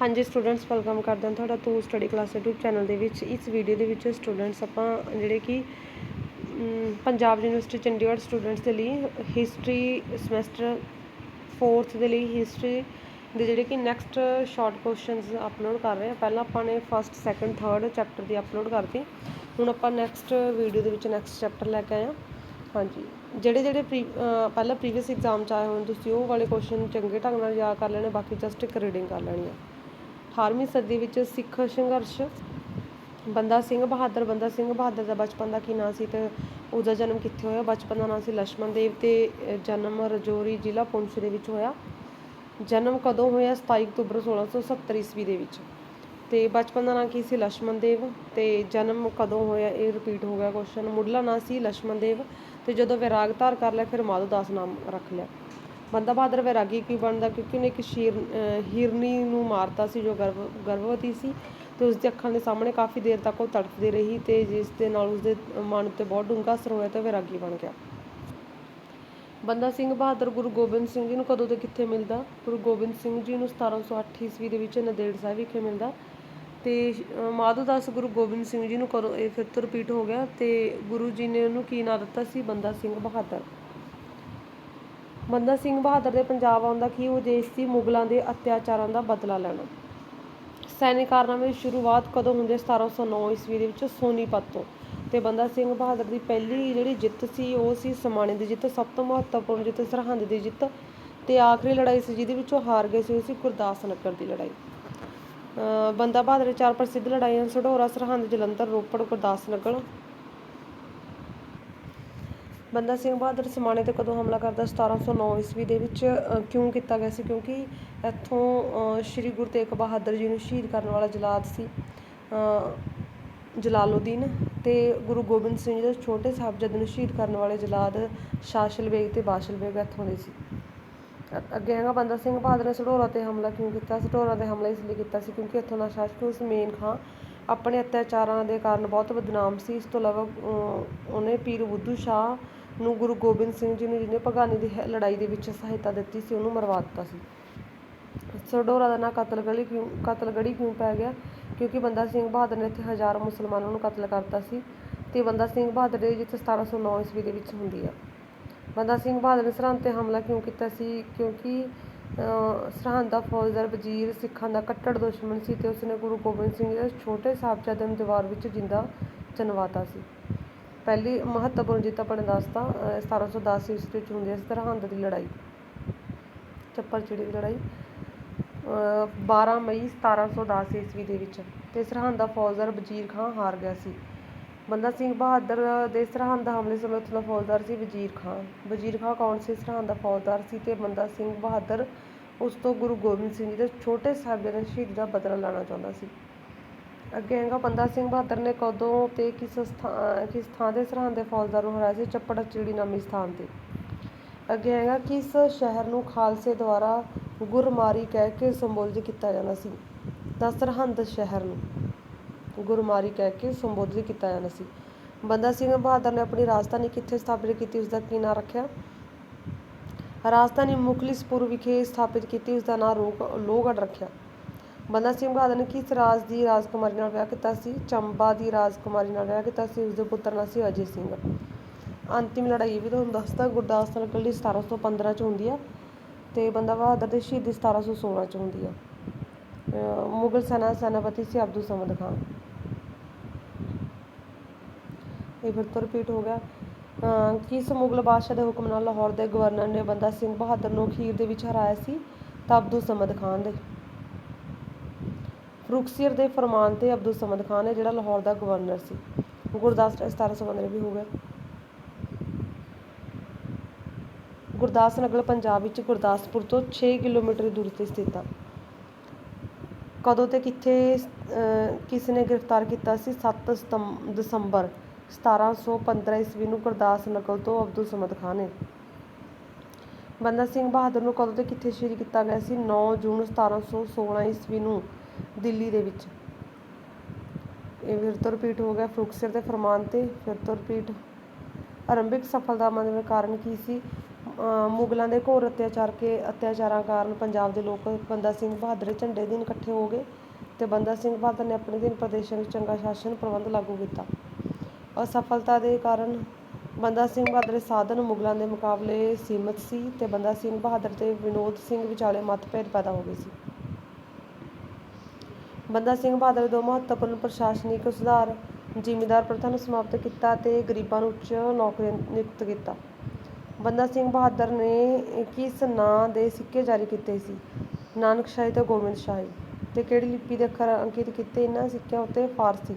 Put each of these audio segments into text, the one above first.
ਹਾਂਜੀ students welcome ਕਰਦੇ ਹਾਂ ਤੁਹਾਡਾ, ਤੂੰ ਸਟੱਡੀ ਕਲਾਸ YouTube ਚੈਨਲ ਦੇ ਵਿੱਚ, ਇਸ ਵੀਡੀਓ ਦੇ ਵਿੱਚ ਸਟੂਡੈਂਟਸ ਆਪਾਂ ਜਿਹੜੇ ਕਿ ਪੰਜਾਬ ਯੂਨੀਵਰਸਿਟੀ ਚੰਡੀਗੜ੍ਹ ਸਟੂਡੈਂਟਸ ਦੇ ਲਈ ਹਿਸਟਰੀ ਸਮੈਸਟਰ 4th ਦੇ ਲਈ ਹਿਸਟਰੀ ਦੇ ਜਿਹੜੇ ਕਿ ਨੈਕਸਟ ਸ਼ਾਰਟ ਕੁਐਸਚਨਸ ਅਪਲੋਡ ਕਰ ਰਹੇ ਹਾਂ। ਪਹਿਲਾਂ ਆਪਾਂ ਨੇ ਫਸਟ ਸੈਕੰਡ ਥਰਡ ਚੈਪਟਰ ਦੀ ਅਪਲੋਡ ਕਰਤੀ। ਹੁਣ ਆਪਾਂ ਨੈਕਸਟ ਵੀਡੀਓ ਦੇ ਵਿੱਚ ਨੈਕਸਟ ਚੈਪਟਰ ਲੈ ਕੇ ਆਏ ਹਾਂ। ਹਾਂਜੀ, ਜਿਹੜੇ ਜਿਹੜੇ ਪ੍ਰੀ ਪਹਿਲਾਂ ਪ੍ਰੀਵੀਅਸ ਐਗਜ਼ਾਮ ਚ ਆਏ ਹੋਣ, ਤੁਸੀਂ ਉਹ ਵਾਲੇ ਕੁਐਸਚਨ ਚੰਗੇ ਢੰਗ ਨਾਲ ਯਾਦ ਕਰ ਲੈਣੇ, ਬਾਕੀ ਜਸਟ ਇੱਕ ਰੀਡਿੰਗ ਕਰ ਲੈਣੀ ਆ। 18ਵੀਂ ਸਦੀ ਵਿੱਚ ਸਿੱਖ ਸੰਘਰਸ਼, ਬੰਦਾ ਸਿੰਘ ਬਹਾਦਰ, ਬੰਦਾ ਸਿੰਘ ਬਹਾਦਰ ਦਾ ਬਚਪਨ ਦਾ ਕੀ ਨਾਂ ਸੀ ਤੇ ਉਹਦਾ ਜਨਮ ਕਿੱਥੇ ਹੋਇਆ? ਬਚਪਨ ਦਾ ਨਾਂ ਸੀ ਲక్ష్మణ ਦੇਵ ਤੇ ਜਨਮ ਰਜੌਰੀ ਜ਼ਿਲ੍ਹਾ ਪੁੰਛ ਦੇ ਵਿੱਚ ਹੋਇਆ। ਜਨਮ ਕਦੋਂ ਹੋਇਆ? 27 ਅਕਤੂਬਰ 1670 ਈਸਵੀ ਦੇ ਵਿੱਚ। ਤੇ ਬਚਪਨ ਦਾ ਨਾਂ ਕੀ ਸੀ? ਲక్ష్మణ ਦੇਵ। ਤੇ ਜਨਮ ਕਦੋਂ ਹੋਇਆ? ਇਹ ਰਿਪੀਟ ਹੋ ਗਿਆ ਕੁਐਸਚਨ ਮੁੱਢਲਾ ਨਾਂ ਸੀ ਲక్ష్మణ ਦੇਵ। ਤੇ ਜਦੋਂ ਵਿਰਾਗ ਧਾਰ ਕਰ ਲਿਆ, ਫਿਰ ਮਾਧੋ ਦਾਸ ਨਾਮ ਰੱਖ ਲਿਆ। ਬੰਦਾ ਬਹਾਦਰ ਵੈਰਾਗੀ ਕੀ ਬਣਦਾ? ਕਿਉਂਕਿ ਉਹਨੇ ਇੱਕ ਸ਼ੀਰ ਹਿਰਨੀ ਨੂੰ ਮਾਰਤਾ ਸੀ ਜੋ ਗਰਭ ਗਰਭਵਤੀ ਸੀ ਤੇ ਉਸ ਦੇ ਅੱਖਾਂ ਦੇ ਸਾਹਮਣੇ ਕਾਫੀ ਦੇਰ ਤੱਕ ਉਹ ਤੜਫਦੀ ਰਹੀ ਤੇ ਜਿਸ ਦੇ ਨਾਲ ਉਸ ਦੇ ਮਨ ਉੱਤੇ ਬਹੁਤ ਡੂੰਘਾ ਅਸਰ ਹੋਇਆ ਤੇ ਵੈਰਾਗੀ ਬਣ ਗਿਆ। ਬੰਦਾ ਸਿੰਘ ਬਹਾਦਰ ਗੁਰੂ ਗੋਬਿੰਦ ਸਿੰਘ ਜੀ ਨੂੰ ਕਦੋਂ ਤੇ ਕਿੱਥੇ ਮਿਲਦਾ? ਗੁਰੂ ਗੋਬਿੰਦ ਸਿੰਘ ਜੀ ਨੂੰ 1708 ਈਸਵੀ ਦੇ ਵਿੱਚ ਨੰਦੇੜ ਸਾਹਿਬ ਵਿਖੇ ਮਿਲਦਾ ਤੇ ਅਹ, ਦਾਸ ਗੁਰੂ ਗੋਬਿੰਦ ਸਿੰਘ ਜੀ ਨੂੰ ਕਦੋਂ ਇਹ ਫਿਰ ਤੋਂ ਰਿਪੀਟ ਹੋ ਗਿਆ ਤੇ ਗੁਰੂ ਜੀ ਨੇ ਉਹਨੂੰ ਕੀ ਨਾਂ ਦਿੱਤਾ ਸੀ? ਬੰਦਾ ਸਿੰਘ ਬਹਾਦਰ। ਬੰਦਾ ਸਿੰਘ ਬਹਾਦਰ ਦੇ ਪੰਜਾਬ ਆਉਣ ਦਾ ਕੀ ਉਦੇਸ਼ ਸੀ? ਮੁਗਲਾਂ ਦੇ ਅਤਿਆਚਾਰਾਂ ਦਾ ਬਦਲਾ ਲੈਣਾ। ਸੈਨਿਕ ਕਾਰਨਾਮੇ ਦੀ ਸ਼ੁਰੂਆਤ ਕਦੋਂ ਹੁੰਦੇ 1709 ਈਸਵੀ ਦੇ ਵਿੱਚ ਸੋਨੀਪਤ ਤੋਂ। ਤੇ ਬੰਦਾ ਸਿੰਘ ਬਹਾਦਰ ਦੀ ਪਹਿਲੀ ਜਿਹੜੀ ਜਿੱਤ ਸੀ, ਉਹ ਸੀ ਸਮਾਣੇ ਦੀ ਜਿੱਤ, ਸਭ ਤੋਂ ਮਹੱਤਵਪੂਰਨ ਜਿੱਤ, ਸਰਹੰਦ ਦੀ ਜਿੱਤ ਤੇ ਆਖਰੀ ਲੜਾਈ ਸੀ, ਜਿਹਦੇ ਵਿੱਚ ਉਹ ਹਾਰ ਗਏ ਸੀ, ਉਹ ਸੀ ਗੁਰਦਾਸ ਨਗਰ ਦੀ ਲੜਾਈ। ਬੰਦਾ ਬਹਾਦਰ ਦੀਆਂ ਚਾਰ ਪ੍ਰਸਿੱਧ ਲੜਾਈਆਂ ਸਢੌਰਾ, ਸਰਹੰਦ, ਜਲੰਧਰ, ਰੋਪੜ, ਗੁਰਦਾਸ ਨਗਰ ਬੰਦਾ ਸਿੰਘ ਬਹਾਦਰ ਸਮਾਣੇ ਤੇ ਕਦੋਂ ਹਮਲਾ ਕਰਦਾ 1709 ਈਸਵੀ ਦੇ ਵਿੱਚ ਕਿਉਂ ਕੀਤਾ ਗਿਆ ਸੀ? ਕਿਉਂਕਿ ਇੱਥੋਂ ਸ਼੍ਰੀ ਗੁਰੂ ਤੇਗ ਬਹਾਦਰ ਜੀ ਨੂੰ ਸ਼ਹੀਦ ਕਰਨ ਵਾਲਾ ਜਲਾਦ ਸੀ ਅਹ, ਜਲਾਲਉਦੀਨ ਤੇ ਗੁਰੂ ਗੋਬਿੰਦ ਸਿੰਘ ਜੀ ਦੇ ਛੋਟੇ ਸਾਹਿਬਜ਼ਾਦੇ ਨੂੰ ਸ਼ਹੀਦ ਕਰਨ ਵਾਲੇ ਜਲਾਦ ਸ਼ਾਸਲ ਬੇਗ ਤੇ ਬਾਸ਼ਲ ਬੇਗ ਇੱਥੋਂ ਦੇ ਸੀ। ਅੱਗੇ ਹੈਗਾ ਬੰਦਾ ਸਿੰਘ ਬਹਾਦਰ ਨੇ ਸਢੌਰਾ ਤੇ ਹਮਲਾ ਕਿਉਂ ਕੀਤਾ? ਸਢੌਰਾ ਤੇ ਹਮਲਾ ਇਸ ਲਈ ਕੀਤਾ ਸੀ ਕਿਉਂਕਿ ਇੱਥੋਂ ਦਾ ਸ਼ਾਸਕ ਉਸਮੇਨ ਖਾਂ ਆਪਣੇ ਅਤਿਆਚਾਰਾਂ ਦੇ ਕਾਰਨ ਬਹੁਤ ਬਦਨਾਮ ਸੀ। ਇਸ ਤੋਂ ਇਲਾਵਾ ਉਹਨੇ ਪੀਰ ਬੁੱਧੂ ਸ਼ਾਹ ਨੂੰ ਗੁਰੂ ਗੋਬਿੰਦ ਸਿੰਘ ਜੀ ਨੂੰ ਜਿਹਨੇ ਭਗਾਨੀ ਦੀ ਲੜਾਈ ਦੇ ਵਿੱਚ ਸਹਾਇਤਾ ਦਿੱਤੀ ਸੀ, ਉਹਨੂੰ ਮਰਵਾ ਦਿੱਤਾ ਸੀ। ਸਢੌਰਾ ਦਾ ਨਾਂ ਕਤਲਗੜੀ ਕਿਉਂ ਕਤਲਗੜੀ ਕਿਉਂ ਪੈ ਗਿਆ? ਕਿਉਂਕਿ ਬੰਦਾ ਸਿੰਘ ਬਹਾਦਰ ਨੇ ਇੱਥੇ ਹਜ਼ਾਰਾਂ ਮੁਸਲਮਾਨਾਂ ਨੂੰ ਕਤਲ ਕਰਤਾ ਸੀ ਤੇ ਬੰਦਾ ਸਿੰਘ ਬਹਾਦਰ ਦੀ ਜਿੱਤ 1709 ਈਸਵੀ ਦੇ ਵਿੱਚ ਹੁੰਦੀ ਆ। ਬੰਦਾ ਸਿੰਘ ਬਹਾਦਰ ਨੇ ਸਰਹੰਦ ਤੇ ਹਮਲਾ ਕਿਉਂ ਕੀਤਾ ਸੀ? ਕਿਉਂਕਿ ਸਰਹੰਦ ਦਾ ਫੌਜਦਾਰ ਵਜ਼ੀਰ ਸਿੱਖਾਂ ਦਾ ਕੱਟੜ ਦੁਸ਼ਮਣ ਸੀ ਤੇ ਉਸਨੇ ਗੁਰੂ ਗੋਬਿੰਦ ਸਿੰਘ ਜੀ ਦੇ ਛੋਟੇ ਸਾਹਿਬਜ਼ਾਦੇ ਨੂੰ ਦੀਵਾਰ ਵਿੱਚ ਜਿੰਦਾ ਚਿਣਵਾਤਾ ਸੀ। ਪਹਿਲੀ ਮਹੱਤਵਪੂਰਨ ਜਿੱਤ ਆਪਾਂ ਨੇ ਦੱਸਤਾ 1710 ਈਸਵੀ ਵਿੱਚ ਹੁੰਦੀ ਹੈ ਸਰਹੰਦ ਦੀ ਲੜਾਈ। ਚੱਪੜ ਚਿੜੀ ਦੀ ਲੜਾਈ। 12 ਮਈ 1710 ਈਸਵੀ ਦੇ ਵਿੱਚ ਤੇ ਸਰਹੰਦ ਦਾ ਫੌਜਦਾਰ ਵਜ਼ੀਰ ਖਾਂ ਹਾਰ ਗਿਆ ਸੀ। ਬੰਦਾ ਸਿੰਘ ਬਹਾਦਰ ਦੇ ਸਰਹੰਦ ਹਮਲੇ ਸਮੇਂ ਉੱਥੋਂ ਦਾ ਫੌਜਦਾਰ ਸੀ ਵਜ਼ੀਰ ਖਾਂ। ਵਜ਼ੀਰ ਖਾਂ ਕੌਣ ਸੀ? ਸਰਹੰਦ ਦਾ ਫੌਜਦਾਰ ਸੀ ਤੇ ਬੰਦਾ ਸਿੰਘ ਬਹਾਦਰ ਉਸ ਤੋਂ ਗੁਰੂ ਗੋਬਿੰਦ ਸਿੰਘ ਜੀ ਦੇ ਛੋਟੇ ਸਾਹਿਬਜ਼ਾਦੇ ਦੀ ਸ਼ਹੀਦੀ ਦਾ ਬਦਲਾ ਲੈਣਾ ਚਾਹੁੰਦਾ ਸੀ। ਅੱਗੇ ਹੈਗਾ ਬੰਦਾ ਸਿੰਘ ਬਹਾਦਰ ਨੇ ਕਦੋਂ ਤੇ ਕਿਸ ਸਥਾਨ ਕਿਸ ਥਾਂ ਦੇ ਸਰਹੰਦ ਦੇ ਫੌਜਦਾਰ ਨੂੰ ਹਰਾਇਆ ਸੀ? ਚੱਪੜ ਚਿੜੀ ਨਾਮੀ ਸਥਾਨ ਤੇ। ਅੱਗੇ ਹੈਗਾ ਕਿਸ ਸ਼ਹਿਰ ਨੂੰ ਖਾਲਸੇ ਦੁਆਰਾ ਗੁਰਮਾਰੀ ਕਹਿ ਕੇ ਸੰਬੋਧਿਤ ਕੀਤਾ ਜਾਂਦਾ ਸੀ? ਤਾਂ ਸਰਹੰਦ ਸ਼ਹਿਰ ਨੂੰ ਗੁਰਮਾਰੀ ਕਹਿ ਕੇ ਸੰਬੋਧਿਤ ਕੀਤਾ ਜਾਂਦਾ ਸੀ। ਬੰਦਾ ਸਿੰਘ ਬਹਾਦਰ ਨੇ ਆਪਣੀ ਰਾਜਧਾਨੀ ਕਿੱਥੇ ਸਥਾਪਿਤ ਕੀਤੀ? ਉਸ ਦਾ ਕੀ ਨਾਂ ਰੱਖਿਆ? ਰਾਜਧਾਨੀ ਮੁਖਲਿਸਪੁਰ ਵਿਖੇ ਸਥਾਪਿਤ ਕੀਤੀ। ਉਸ ਦਾ ਨਾਂ ਰੋਕ, ਲੋਹਗੜ੍ਹ ਰੱਖਿਆ। ਬੰਦਾ ਸਿੰਘ ਬਹਾਦਰ ਨੇ ਕਿਸ ਰਾਜ ਦੀ ਰਾਜਕੁਮਾਰੀ ਨਾਲ ਵਿਆਹ ਕੀਤਾ ਸੀ, ਚੰਬਾ ਦੀ ਰਾਜਕੁਮਾਰੀ ਨਾਲ ਵਿਆਹ ਕੀਤਾ ਸੀ ਉਸ ਦੇ ਪੁੱਤਰ ਨਾਂ ਸੀ ਅਜੇ ਸਿੰਘ। ਅੰਤਿਮ ਲੜਾਈ ਵੀ ਤੁਹਾਨੂੰ ਦੱਸਦਾ, ਗੁਰਦਾਸ ਨਗਰ ਲਈ 1715 ਚ ਹੁੰਦੀ ਆ ਤੇ ਬੰਦਾ ਬਹਾਦਰ ਦੀ ਸ਼ਹੀਦੀ 1716 ਚ ਹੁੰਦੀ ਆ। ਮੁਗਲ ਸੈਨਾ ਸੈਨਾਪਤੀ ਸੀ ਅਬਦੁਲ ਸਮਦ ਖਾਨ। ਇਹ ਫਿਰ ਤੋਂ ਰਿਪੀਟ ਹੋ ਗਿਆ। ਅਹ ਕਿਸ ਮੁਗਲ ਬਾਦਸ਼ਾਹ ਦੇ ਹੁਕਮ ਨਾਲ ਲਾਹੌਰ ਦੇ ਗਵਰਨਰ ਨੇ ਬੰਦਾ ਸਿੰਘ ਬਹਾਦਰ ਨੂੰ ਅਖੀਰ ਦੇ ਵਿੱਚ ਹਰਾਇਆ ਸੀ, ਤਾਂ ਅਬਦੁਲ ਸਮਦ ਖਾਨ ਦੇ। ਫਰੁਖਸੀਅਰ ਦੇ ਫਰਮਾਨ ਤੇ ਅਬਦੁਲ ਸਮਦ ਖਾਨ ਹੈ ਜਿਹੜਾ ਲਾਹੌਰ ਦਾ ਗਵਰਨਰ ਸੀ। ਗੁਰਦਾਸ 1715 ਵੀ ਹੋ ਗਿਆ ਗੁਰਦਾਸ ਨਗਰ ਪੰਜਾਬ ਵਿੱਚ ਗੁਰਦਾਸਪੁਰ ਤੋਂ 6 ਕਿਲੋਮੀਟਰ ਦੀ ਤੇ ਸਥਿਤ ਆ। ਕਦੋਂ ਤੇ ਕਿੱਥੇ ਕਿਸ ਨੇ ਗ੍ਰਿਫਤਾਰ ਕੀਤਾ ਸੀ? 7 ਸਤੰਬ ਦਸੰਬਰ 1715 ਈਸਵੀ ਨੂੰ ਗੁਰਦਾਸ ਨਗਰ ਤੋਂ ਅਬਦੁਲ ਸਮਦ ਖਾਨ ਨੇ। ਬੰਦਾ ਸਿੰਘ ਬਹਾਦਰ ਨੂੰ ਕਦੋਂ ਤੇ ਕਿੱਥੇ ਸ਼ਹੀਦ ਕੀਤਾ ਗਿਆ ਸੀ? 9 ਜੂਨ 1716 ਈਸਵੀ ਨੂੰ ਦਿੱਲੀ ਦੇ ਵਿੱਚ। ਇਹ ਫਿਰ ਤੋਂ ਰਿਪੀਟ ਹੋ ਗਿਆ ਫਰੁਖਸਰ ਦੇ ਫਰਮਾਨ ਤੇ। ਫਿਰ ਤੋਂ ਰਿਪੀਟ ਆਰੰਭਿਕ ਸਫਲਤਾਵਾਂ ਦੇ ਕਾਰਨ ਕੀ ਸੀ? ਮੁਗਲਾਂ ਦੇ ਘੋਰ ਅਤਿਆਚਾਰ ਕੇ ਅਤਿਆਚਾਰਾਂ ਕਾਰਨ ਪੰਜਾਬ ਦੇ ਲੋਕ ਬੰਦਾ ਸਿੰਘ ਬਹਾਦਰ ਝੰਡੇ ਦਿਨ ਇਕੱਠੇ ਹੋ ਗਏ ਤੇ ਬੰਦਾ ਸਿੰਘ ਬਹਾਦਰ ਨੇ ਆਪਣੇ ਦਿਨ ਪ੍ਰਦੇਸ਼ਾਂ ਵਿੱਚ ਚੰਗਾ ਸ਼ਾਸਨ ਪ੍ਰਬੰਧ ਲਾਗੂ ਕੀਤਾ। ਅਸਫਲਤਾ ਦੇ ਕਾਰਨ ਬੰਦਾ ਸਿੰਘ ਬਹਾਦਰ ਦੇ ਸਾਧਨ ਮੁਗਲਾਂ ਦੇ ਮੁਕਾਬਲੇ ਸੀਮਤ ਸੀ ਤੇ ਬੰਦਾ ਸਿੰਘ ਬਹਾਦਰ ਤੇ ਵਿਨੋਦ ਸਿੰਘ ਵਿਚਾਲੇ ਮਤਭੇਦ ਪੈਦਾ ਹੋ ਗਏ ਸੀ। ਬੰਦਾ ਸਿੰਘ ਬਹਾਦਰ ਦੋ ਮਹੱਤਵਪੂਰਨ ਪ੍ਰਸ਼ਾਸਨਿਕ ਸੁਧਾਰ ਜ਼ਿਮੀਂਦਾਰ ਪ੍ਰਥਾ ਨੂੰ ਸਮਾਪਤ ਕੀਤਾ ਤੇ ਗਰੀਬਾਂ ਨੂੰ ਉੱਚ ਨੌਕਰੀਆਂ ਨਿਯੁਕਤ ਕੀਤਾ। ਬੰਦਾ ਸਿੰਘ ਬਹਾਦਰ ਨੇ ਕਿਸ ਨਾਂ ਦੇ ਸਿੱਕੇ ਜਾਰੀ ਕੀਤੇ ਸੀ? ਨਾਨਕ ਸ਼ਾਹੀ ਤੇ ਗੋਬਿੰਦ ਸ਼ਾਹੀ। ਤੇ ਕਿਹੜੀ ਲਿਪੀ ਦੇ ਅੱਖਰ ਅੰਕਿਤ ਕੀਤੇ ਇਹਨਾਂ ਸਿੱਕਿਆਂ ਉੱਤੇ? ਫਾਰਸੀ।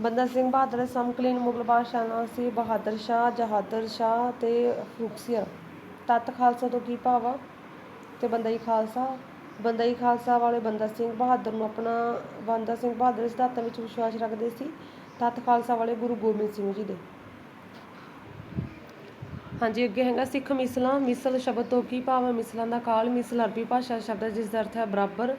ਬੰਦਾ ਸਿੰਘ ਬਹਾਦਰ ਦੇ ਸਮਕਾਲੀਨ ਮੁਗਲ ਬਾਦਸ਼ਾਹਾਂ ਸੀ ਬਹਾਦਰ ਸ਼ਾਹ, ਜਹਾਦਰ ਸ਼ਾਹ ਤੇ ਫਰੂਖਸੀਅਰ ਤੱਤ ਖਾਲਸਾ ਤੋਂ ਕੀ ਭਾਵ ਆ? ਤੇ ਬੰਦਈ ਖਾਲਸਾ ਬੰਦਈ ਖਾਲਸਾ ਵਾਲੇ ਬੰਦਾ ਸਿੰਘ ਬਹਾਦਰ ਨੂੰ ਆਪਣਾ ਬੰਦਾ ਸਿੰਘ ਬਹਾਦਰ ਦੇ ਸਿਧਾਂਤਾਂ ਵਿੱਚ ਵਿਸ਼ਵਾਸ ਰੱਖਦੇ ਸੀ। ਤੱਤ ਖਾਲਸਾ ਵਾਲੇ ਗੁਰੂ ਗੋਬਿੰਦ ਸਿੰਘ ਜੀ ਦੇ। ਹਾਂਜੀ, ਅੱਗੇ ਹੈਗਾ ਸਿੱਖ ਮਿਸਲਾਂ, ਮਿਸਲ ਸ਼ਬਦ ਤੋਂ ਕੀ ਭਾਵ ਹੈ ਮਿਸਲਾਂ ਦਾ ਕਾਲ ਮਿਸਲ ਅਰਬੀ ਭਾਸ਼ਾ ਦਾ ਸ਼ਬਦ ਹੈ ਜਿਸ ਦਾ ਅਰਥ ਹੈ ਬਰਾਬਰ।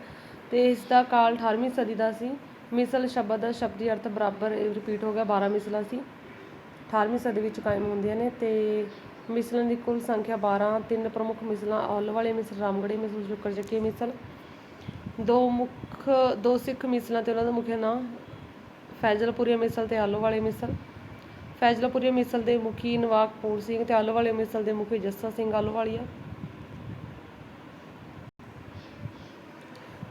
ਤੇ ਇਸ ਦਾ ਕਾਲ 18ਵੀਂ ਸਦੀ ਦਾ ਸੀ। ਮਿਸਲ ਸ਼ਬਦ ਦਾ ਸ਼ਬਦੀ ਅਰਥ ਬਰਾਬਰ ਰਿਪੀਟ ਹੋ ਗਿਆ 12 ਮਿਸਲਾਂ ਸੀ। 18ਵੀਂ ਸਦੀ ਵਿੱਚ ਕਾਇਮ ਹੁੰਦੀਆਂ ਨੇ ਤੇ ਮਿਸਲਾਂ ਦੀ ਕੁੱਲ ਸੰਖਿਆ 12 ਤਿੰਨ ਪ੍ਰਮੁੱਖ ਮਿਸਲਾਂ ਔਲ ਵਾਲੇ ਮਿਸਲ ਰਾਮਗੜੀ ਮਿਸਲ ਸ਼ੁਕਰ ਚੱਕੀ ਮਿਸਲ। ਦੋ ਮੁੱਖ, ਦੋ ਸਿੱਖ ਮਿਸਲਾਂ ਤੇ ਉਹਨਾਂ ਦਾ ਮੁੱਖ ਨਾਂ ਫੈਜ਼ਲਪੁਰੀਆ ਮਿਸਲ ਤੇ ਆਲੋ ਵਾਲੇ ਮਿਸਲ। ਫੈਜ਼ਲਪੁਰੀਆ ਮਿਸਲ ਦੇ ਮੁਖੀ ਨਵਾਬ ਸਿੰਘ ਤੇ ਆਲੋ ਵਾਲੇ ਮਿਸਲ ਦੇ ਮੁਖੀ ਜੱਸਾ ਸਿੰਘ ਆਲੋਵਾਲੀਆ।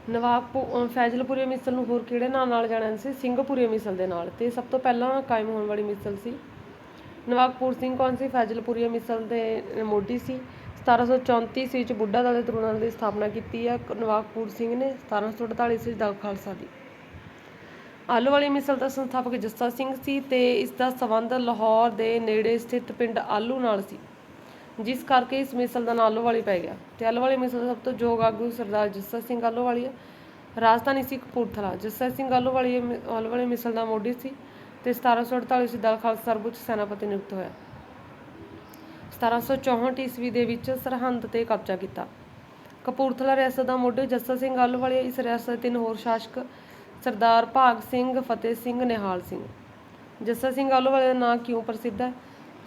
ਨਵਾਬ ਪੂ- ਫੈਜ਼ਲਪੁਰੀਆ ਮਿਸਲ ਨੂੰ ਹੋਰ ਕਿਹੜੇ ਨਾਂ ਨਾਲ ਜਾਣਿਆ ਜਾਂਦਾ ਸੀ? ਸਿੰਘਪੁਰੀਆ ਮਿਸਲ ਦੇ ਨਾਲ। ਤੇ ਸਭ ਤੋਂ ਪਹਿਲਾਂ ਕਾਇਮ ਹੋਣ ਵਾਲੀ ਮਿਸਲ ਸੀ ਨਵਾਬ ਸਿੰਘ ਕੌਣ ਸੀ? ਫੈਜ਼ਲਪੁਰੀਆ ਮਿਸਲ ਦੇ ਮੋਢੀ ਸੀ। 1734 ਈਸਵੀ ਵਿੱਚ ਬੁੱਢਾ ਦਲ ਦੇ ਤਰੁਣਾਂ ਦੀ ਸਥਾਪਨਾ ਕੀਤੀ ਹੈ ਨਵਾਬ ਸਿੰਘ ਨੇ 1748 ਈਸਵੀ ਵਿੱਚ ਦਲ ਖਾਲਸਾ ਦੀ। ਆਲੂ ਵਾਲੀ ਮਿਸਲ ਦਾ ਸੰਸਥਾਪਕ ਜੱਸਾ ਸਿੰਘ ਸੀ ਤੇ ਇਸ ਦਾ ਸੰਬੰਧ ਲਾਹੌਰ ਦੇ ਨੇੜੇ ਸਥਿਤ ਪਿੰਡ ਆਲੂ ਨਾਲ ਸੀ, ਜਿਸ ਕਰਕੇ ਇਸ ਮਿਸਲ ਦਾ ਨਾਂ ਆਲੂ ਪੈ ਗਿਆ। ਤੇ ਆਲੂ ਵਾਲੀ ਮਿਸਲ ਦਾ ਸਭ ਤੋਂ ਯੋਗ ਆਗੂ ਸਰਦਾਰ ਜੱਸਾ ਸਿੰਘ ਆਲੂ ਵਾਲੀ ਹੈ ਰਾਜਧਾਨੀ ਸੀ ਕਪੂਰਥਲਾ। ਜੱਸਾ ਸਿੰਘ ਆਲੂ ਵਾਲੀ ਆਲੂ ਵਾਲੀ ਮਿਸਲ ਦਾ ਮੋਢੀ ਸੀ। ਤੇ 1748 ਵਿੱਚ ਦਲ ਖਾਲਸਾ ਸਰਬਉੱਚ ਸੈਨਾਪਤੀ ਨਿਯੁਕਤ ਹੋਇਆ। 1764 ਈਸਵੀ ਦੇ ਵਿੱਚ ਸਰਹੰਦ ਤੇ ਕਬਜ਼ਾ ਕੀਤਾ। ਕਪੂਰਥਲਾ ਰਿਆਸਤ ਦਾ ਮੋਢੀ ਜੱਸਾ ਸਿੰਘ ਆਹਲੂਵਾਲੀਆ, ਇਸ ਰਿਆਸਤ ਦੇ ਤਿੰਨ ਹੋਰ ਸ਼ਾਸਕ ਸਰਦਾਰ ਭਾਗ ਸਿੰਘ, ਫਤਿਹ ਸਿੰਘ, ਨਿਹਾਲ ਸਿੰਘ। ਜੱਸਾ ਸਿੰਘ ਆਹਲੂਵਾਲੀਆ ਦਾ ਨਾਂ ਕਿਉਂ ਪ੍ਰਸਿੱਧ ਹੈ?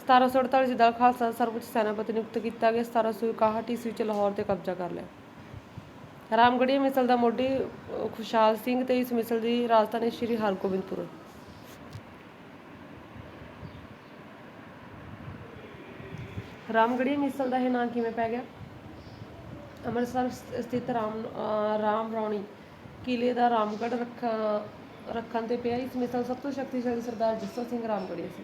1748 ਵਿੱਚ ਦਲ ਖਾਲਸਾ ਸਰਬਉੱਚ ਸੈਨਾਪਤੀ ਨਿਯੁਕਤ ਕੀਤਾ ਗਿਆ 1761 ਈਸਵੀ ਵਿੱਚ ਲਾਹੌਰ ਤੇ ਕਬਜ਼ਾ ਕਰ ਲਿਆ। ਰਾਮਗੜ੍ਹੀ ਮਿਸਲ ਦਾ ਮੋਢੀ ਖੁਸ਼ਹਾਲ ਸਿੰਘ ਤੇ ਇਸ ਮਿਸਲ ਦੀ ਰਾਜਧਾਨੀ ਸ਼੍ਰੀ ਹਰਗੋਬਿੰਦਪੁਰ। ਰਾਮਗੜੀਆ ਮਿਸਲ ਦਾ ਇਹ ਨਾਂ ਕਿਵੇਂ ਪੈ ਗਿਆ? ਅੰਮ੍ਰਿਤਸਰ ਸਥਿਤ ਰਾਮ ਰਾਮ ਰੌਣੀ ਕਿਲੇ ਦਾ ਰਾਮਗੜ੍ਹ ਰੱਖ, ਰੱਖਣ ਤੇ ਪਿਆ। ਇਸ ਮਿਸਲ ਸਭ ਤੋਂ ਸ਼ਕਤੀਸ਼ਾਲੀ ਸਰਦਾਰ ਜੱਸਾ ਸਿੰਘ ਰਾਮਗੜੀਆ ਸੀ।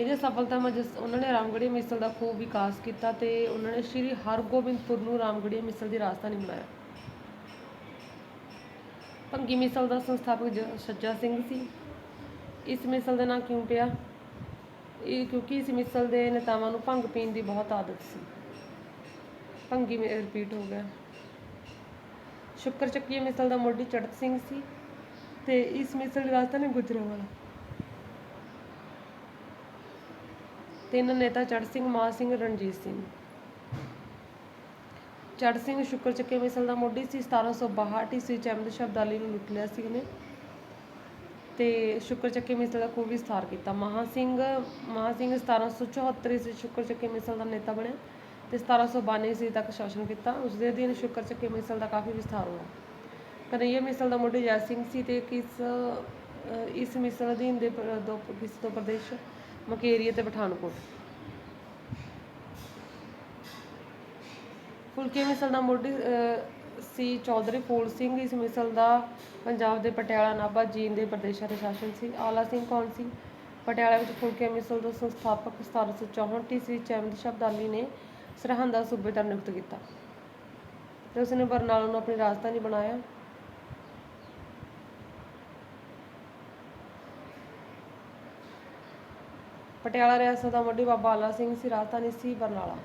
ਇਹਦੇ ਸਫਲਤਾ ਮਜਸ ਉਹਨਾਂ ਨੇ ਰਾਮਗੜੀਆ ਮਿਸਲ ਦਾ ਖੂਬ ਵਿਕਾਸ ਕੀਤਾ ਤੇ ਉਹਨਾਂ ਨੇ ਸ਼੍ਰੀ ਹਰਗੋਬਿੰਦਪੁਰ ਨੂੰ ਰਾਮਗੜੀਆ ਮਿਸਲ ਦੀ ਰਾਜਧਾਨੀ ਬਣਾਇਆ। ਭੰਗੀ ਮਿਸਲ ਦਾ ਸੰਸਥਾਪਕ ਜ- ਸੱਜਾ ਸਿੰਘ ਸੀ। ਇਸ ਮਿਸਲ ਦਾ ਨਾਂ ਕਿਉਂ ਪਿਆ? ਇਹ ਕਿਉਂਕਿ ਇਸ ਮਿਸਲ ਦੇ ਨੇਤਾਵਾਂ ਨੂੰ ਭੰਗ ਪੀਣ ਦੀ ਬਹੁਤ ਆਦਤ ਸੀ। ਭੰਗੀ ਰਿਪੀਟ ਹੋ ਗਿਆ। ਸ਼ੁਕਰ ਚੱਕੀਆ ਮਿਸਲ ਦਾ ਮੋਢੀ ਚੜਤ ਸਿੰਘ ਸੀ ਤੇ ਇਸ ਮਿਸਲ ਦੀ ਰਾਜਧਾਨੀ ਗੁਜਰਾਂਵਾਲਾ ਤਿੰਨ ਨੇਤਾ ਚੜ ਸਿੰਘ ਮਾਨ ਸਿੰਘ, ਰਣਜੀਤ ਸਿੰਘ। ਚੜ ਸਿੰਘ ਸ਼ੁਕਰ ਚੱਕੇ ਮਿਸਲ ਦਾ ਮੋਢੀ ਸੀ। 1762 ਈਸਵੀ ਚ ਅਹਿਮਦ ਸ਼ਾਹ ਅਬਦਾਲੀ ਨੂੰ ਲੁੱਟ ਲਿਆ ਸੀ ਉਹਨੇ। ਤੇ ਸ਼ੁਕਰ ਚੱਕੇ ਮਿਸਲ ਦਾ ਖੂਬ ਵਿਸਥਾਰ ਕੀਤਾ। ਮਹਾ ਸਿੰਘ ਮਹਾ ਸਿੰਘ 1774 ਈਸਵੀ ਸ਼ੁਕਰ ਚੱਕੇ ਮਿਸਲ ਦਾ ਨੇਤਾ ਬਣਿਆ ਤੇ 1792 ਈਸਵੀ ਤੱਕ ਸ਼ਾਸਨ ਕੀਤਾ। ਉਸ ਦੇ ਅਧੀਨ ਸ਼ੁਕਰ ਚੱਕੇ ਮਿਸਲ ਦਾ ਕਾਫੀ ਵਿਸਥਾਰ ਹੋਇਆ। ਕਨਈਆ ਮਿਸਲ ਦਾ ਮੋਢੀ ਜੈ ਸਿੰਘ ਸੀ ਤੇ ਕਿਸ ਇਸ ਮਿਸਲ ਅਧੀਨ ਦੇ ਦੋ ਕਿਸ ਦੋ ਪ੍ਰਦੇਸ਼ ਮਕੇਰੀਆ ਤੇ ਪਠਾਨਕੋਟ। ਫੁਲਕੇ ਮਿਸਲ ਦਾ ਮੋਢੀ ਅਹ, ਸੀ ਚੌਧਰੀ ਫੂਲ ਸਿੰਘ ਇਸ ਮਿਸਲ ਦਾ ਪੰਜਾਬ ਦੇ ਪਟਿਆਲਾ ਨਾਭਾ ਜੀਨ ਦੇ ਪ੍ਰਦੇਸ਼ਾਂ ਦੇ ਸ਼ਾਸਨ ਸੀ। ਆਲਾ ਸਿੰਘ ਕੌਣ ਸੀ? ਪਟਿਆਲਾ ਵਿੱਚ ਫੁਲਕੇ ਮਿਸਲ ਦਾ ਸੰਸਥਾਪਕ 1764 ਈਸਵੀ ਚ ਅਹਿਮਦ ਸ਼ਾਹ ਅਬਦਾਲੀ ਨੇ ਸਰਹੰਦ ਦਾ ਸੂਬੇਦਾਰ ਨਿਯੁਕਤ ਕੀਤਾ ਤੇ ਉਸਨੇ ਬਰਨਾਲਾ ਨੂੰ ਆਪਣੀ ਰਾਜਧਾਨੀ ਬਣਾਇਆ। ਪਟਿਆਲਾ ਰਿਆਸਤ ਦਾ ਮੋਢੀ ਬਾਬਾ ਆਲਾ ਸਿੰਘ ਸੀ, ਰਾਜਧਾਨੀ ਸੀ ਬਰਨਾਲਾ।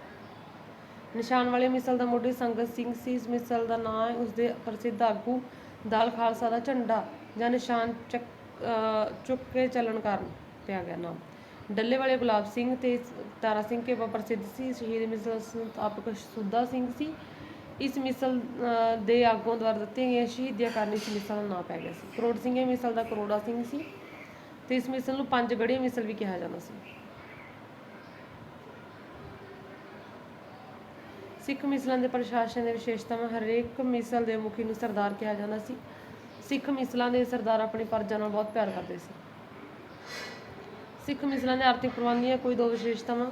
ਨਿਸ਼ਾਨ ਵਾਲੇ ਮਿਸਲ ਦਾ ਮੋਢੀ ਸੰਗਤ ਸਿੰਘ ਸੀ ਇਸ ਮਿਸਲ ਦਾ ਨਾਂ ਹੈ ਉਸਦੇ ਪ੍ਰਸਿੱਧ ਆਗੂ ਦਲ ਖਾਲਸਾ ਦਾ ਝੰਡਾ ਜਾਂ ਨਿਸ਼ਾਨ ਚੱਕ ਚੁੱਕ ਕੇ ਚੱਲਣ ਕਾਰਨ ਪਿਆ ਗਿਆ ਨਾਮ। ਡੱਲੇ ਵਾਲੇ ਗੁਲਾਬ ਸਿੰਘ ਤੇ ਤਾਰਾ ਸਿੰਘ ਕੇ ਪ੍ਰਸਿੱਧ ਸੀ। ਸ਼ਹੀਦ ਮਿਸਲ ਸੰਸਥਾਪਕ ਸੁੱਦਾ ਸਿੰਘ ਸੀ। ਇਸ ਮਿਸਲ ਅਹ, ਦੇ ਆਗੂਆਂ ਦੁਆਰਾ ਦਿੱਤੀਆਂ ਗਈਆਂ ਸ਼ਹੀਦੀਆਂ ਕਾਰਨ ਇਸ ਮਿਸਲ ਦਾ ਨਾਂ ਪੈ ਗਿਆ ਸੀ। ਕਰੋੜ ਸਿੰਘ ਇਹ ਮਿਸਲ ਦਾ ਕਰੋੜਾ ਸਿੰਘ ਸੀ ਤੇ ਇਸ ਮਿਸਲ ਨੂੰ ਪੰਜ ਗੜ੍ਹੀ ਮਿਸਲ ਵੀ ਕਿਹਾ ਜਾਂਦਾ ਸੀ। ਸਿੱਖ ਮਿਸਲਾਂ ਦੇ ਪ੍ਰਸ਼ਾਸਨ ਦੇ ਵਿਸ਼ੇਸ਼ਤਾਵਾਂ ਹਰੇਕ ਮਿਸਲ ਦੇ ਮੁਖੀ ਨੂੰ ਸਰਦਾਰ ਕਿਹਾ ਜਾਂਦਾ ਸੀ। ਸਿੱਖ ਮਿਸਲਾਂ ਦੇ ਸਰਦਾਰ ਆਪਣੀ ਪਰਜਾ ਨਾਲ ਬਹੁਤ ਪਿਆਰ ਕਰਦੇ ਸੀ। ਸਿੱਖ ਮਿਸਲਾਂ ਦੇ ਆਰਥਿਕ ਪ੍ਰਬੰਧੀਆਂ ਕੋਈ ਦੋ ਵਿਸ਼ੇਸ਼ਤਾਵਾਂ।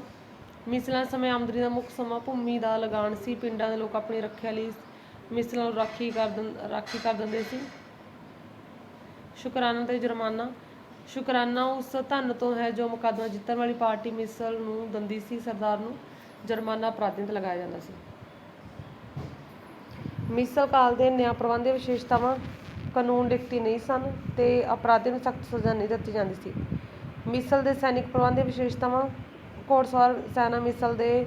ਮਿਸਲਾਂ ਸਮੇਂ ਆਮਦਨੀ ਦਾ ਮੁੱਖ ਸਮਾਂ ਭੂਮੀ ਦਾ ਲਗਾਨ ਸੀ। ਪਿੰਡਾਂ ਦੇ ਲੋਕ ਆਪਣੀ ਰੱਖਿਆ ਲਈ ਮਿਸਲਾਂ ਨੂੰ ਰਾਖੀ ਕਰ ਦਿੰ, ਰਾਖੀ ਕਰ ਦਿੰਦੇ ਸੀ। ਸ਼ੁਕਰਾਨਾ ਤੇ ਜੁਰਮਾਨਾ। ਸ਼ੁਕਰਾਨਾ ਉਸ ਧਨ ਤੋਂ ਹੈ ਜੋ ਮੁਕੱਦਮਾ ਜਿੱਤਣ ਵਾਲੀ ਪਾਰਟੀ ਮਿਸਲ ਨੂੰ ਦਿੰਦੀ ਸੀ ਸਰਦਾਰ ਨੂੰ। ਜੁਰਮਾਨਾ ਅਪਰਾਧੀਆਂ ਤੇ ਲਗਾਇਆ ਜਾਂਦਾ ਸੀ। ਮਿਸਲ ਕਾਲ ਦੇ ਨਿਆਂ ਪ੍ਰਬੰਧ ਦੀਆਂ ਵਿਸ਼ੇਸ਼ਤਾਵਾਂ ਕਾਨੂੰਨ ਲਿਖਤੀ ਨਹੀਂ ਸਨ ਤੇ ਅਪਰਾਧੀਆਂ ਨੂੰ ਸਖਤ ਸਜ਼ਾ ਨਹੀਂ ਦਿੱਤੀ ਜਾਂਦੀ ਸੀ। ਮਿਸਲ ਦੇ ਸੈਨਿਕ ਪ੍ਰਬੰਧ ਦੀਆਂ ਵਿਸ਼ੇਸ਼ਤਾਵਾਂ ਘੋੜਸਵਾਰ ਸੈਨਾ ਮਿਸਲ ਦੇ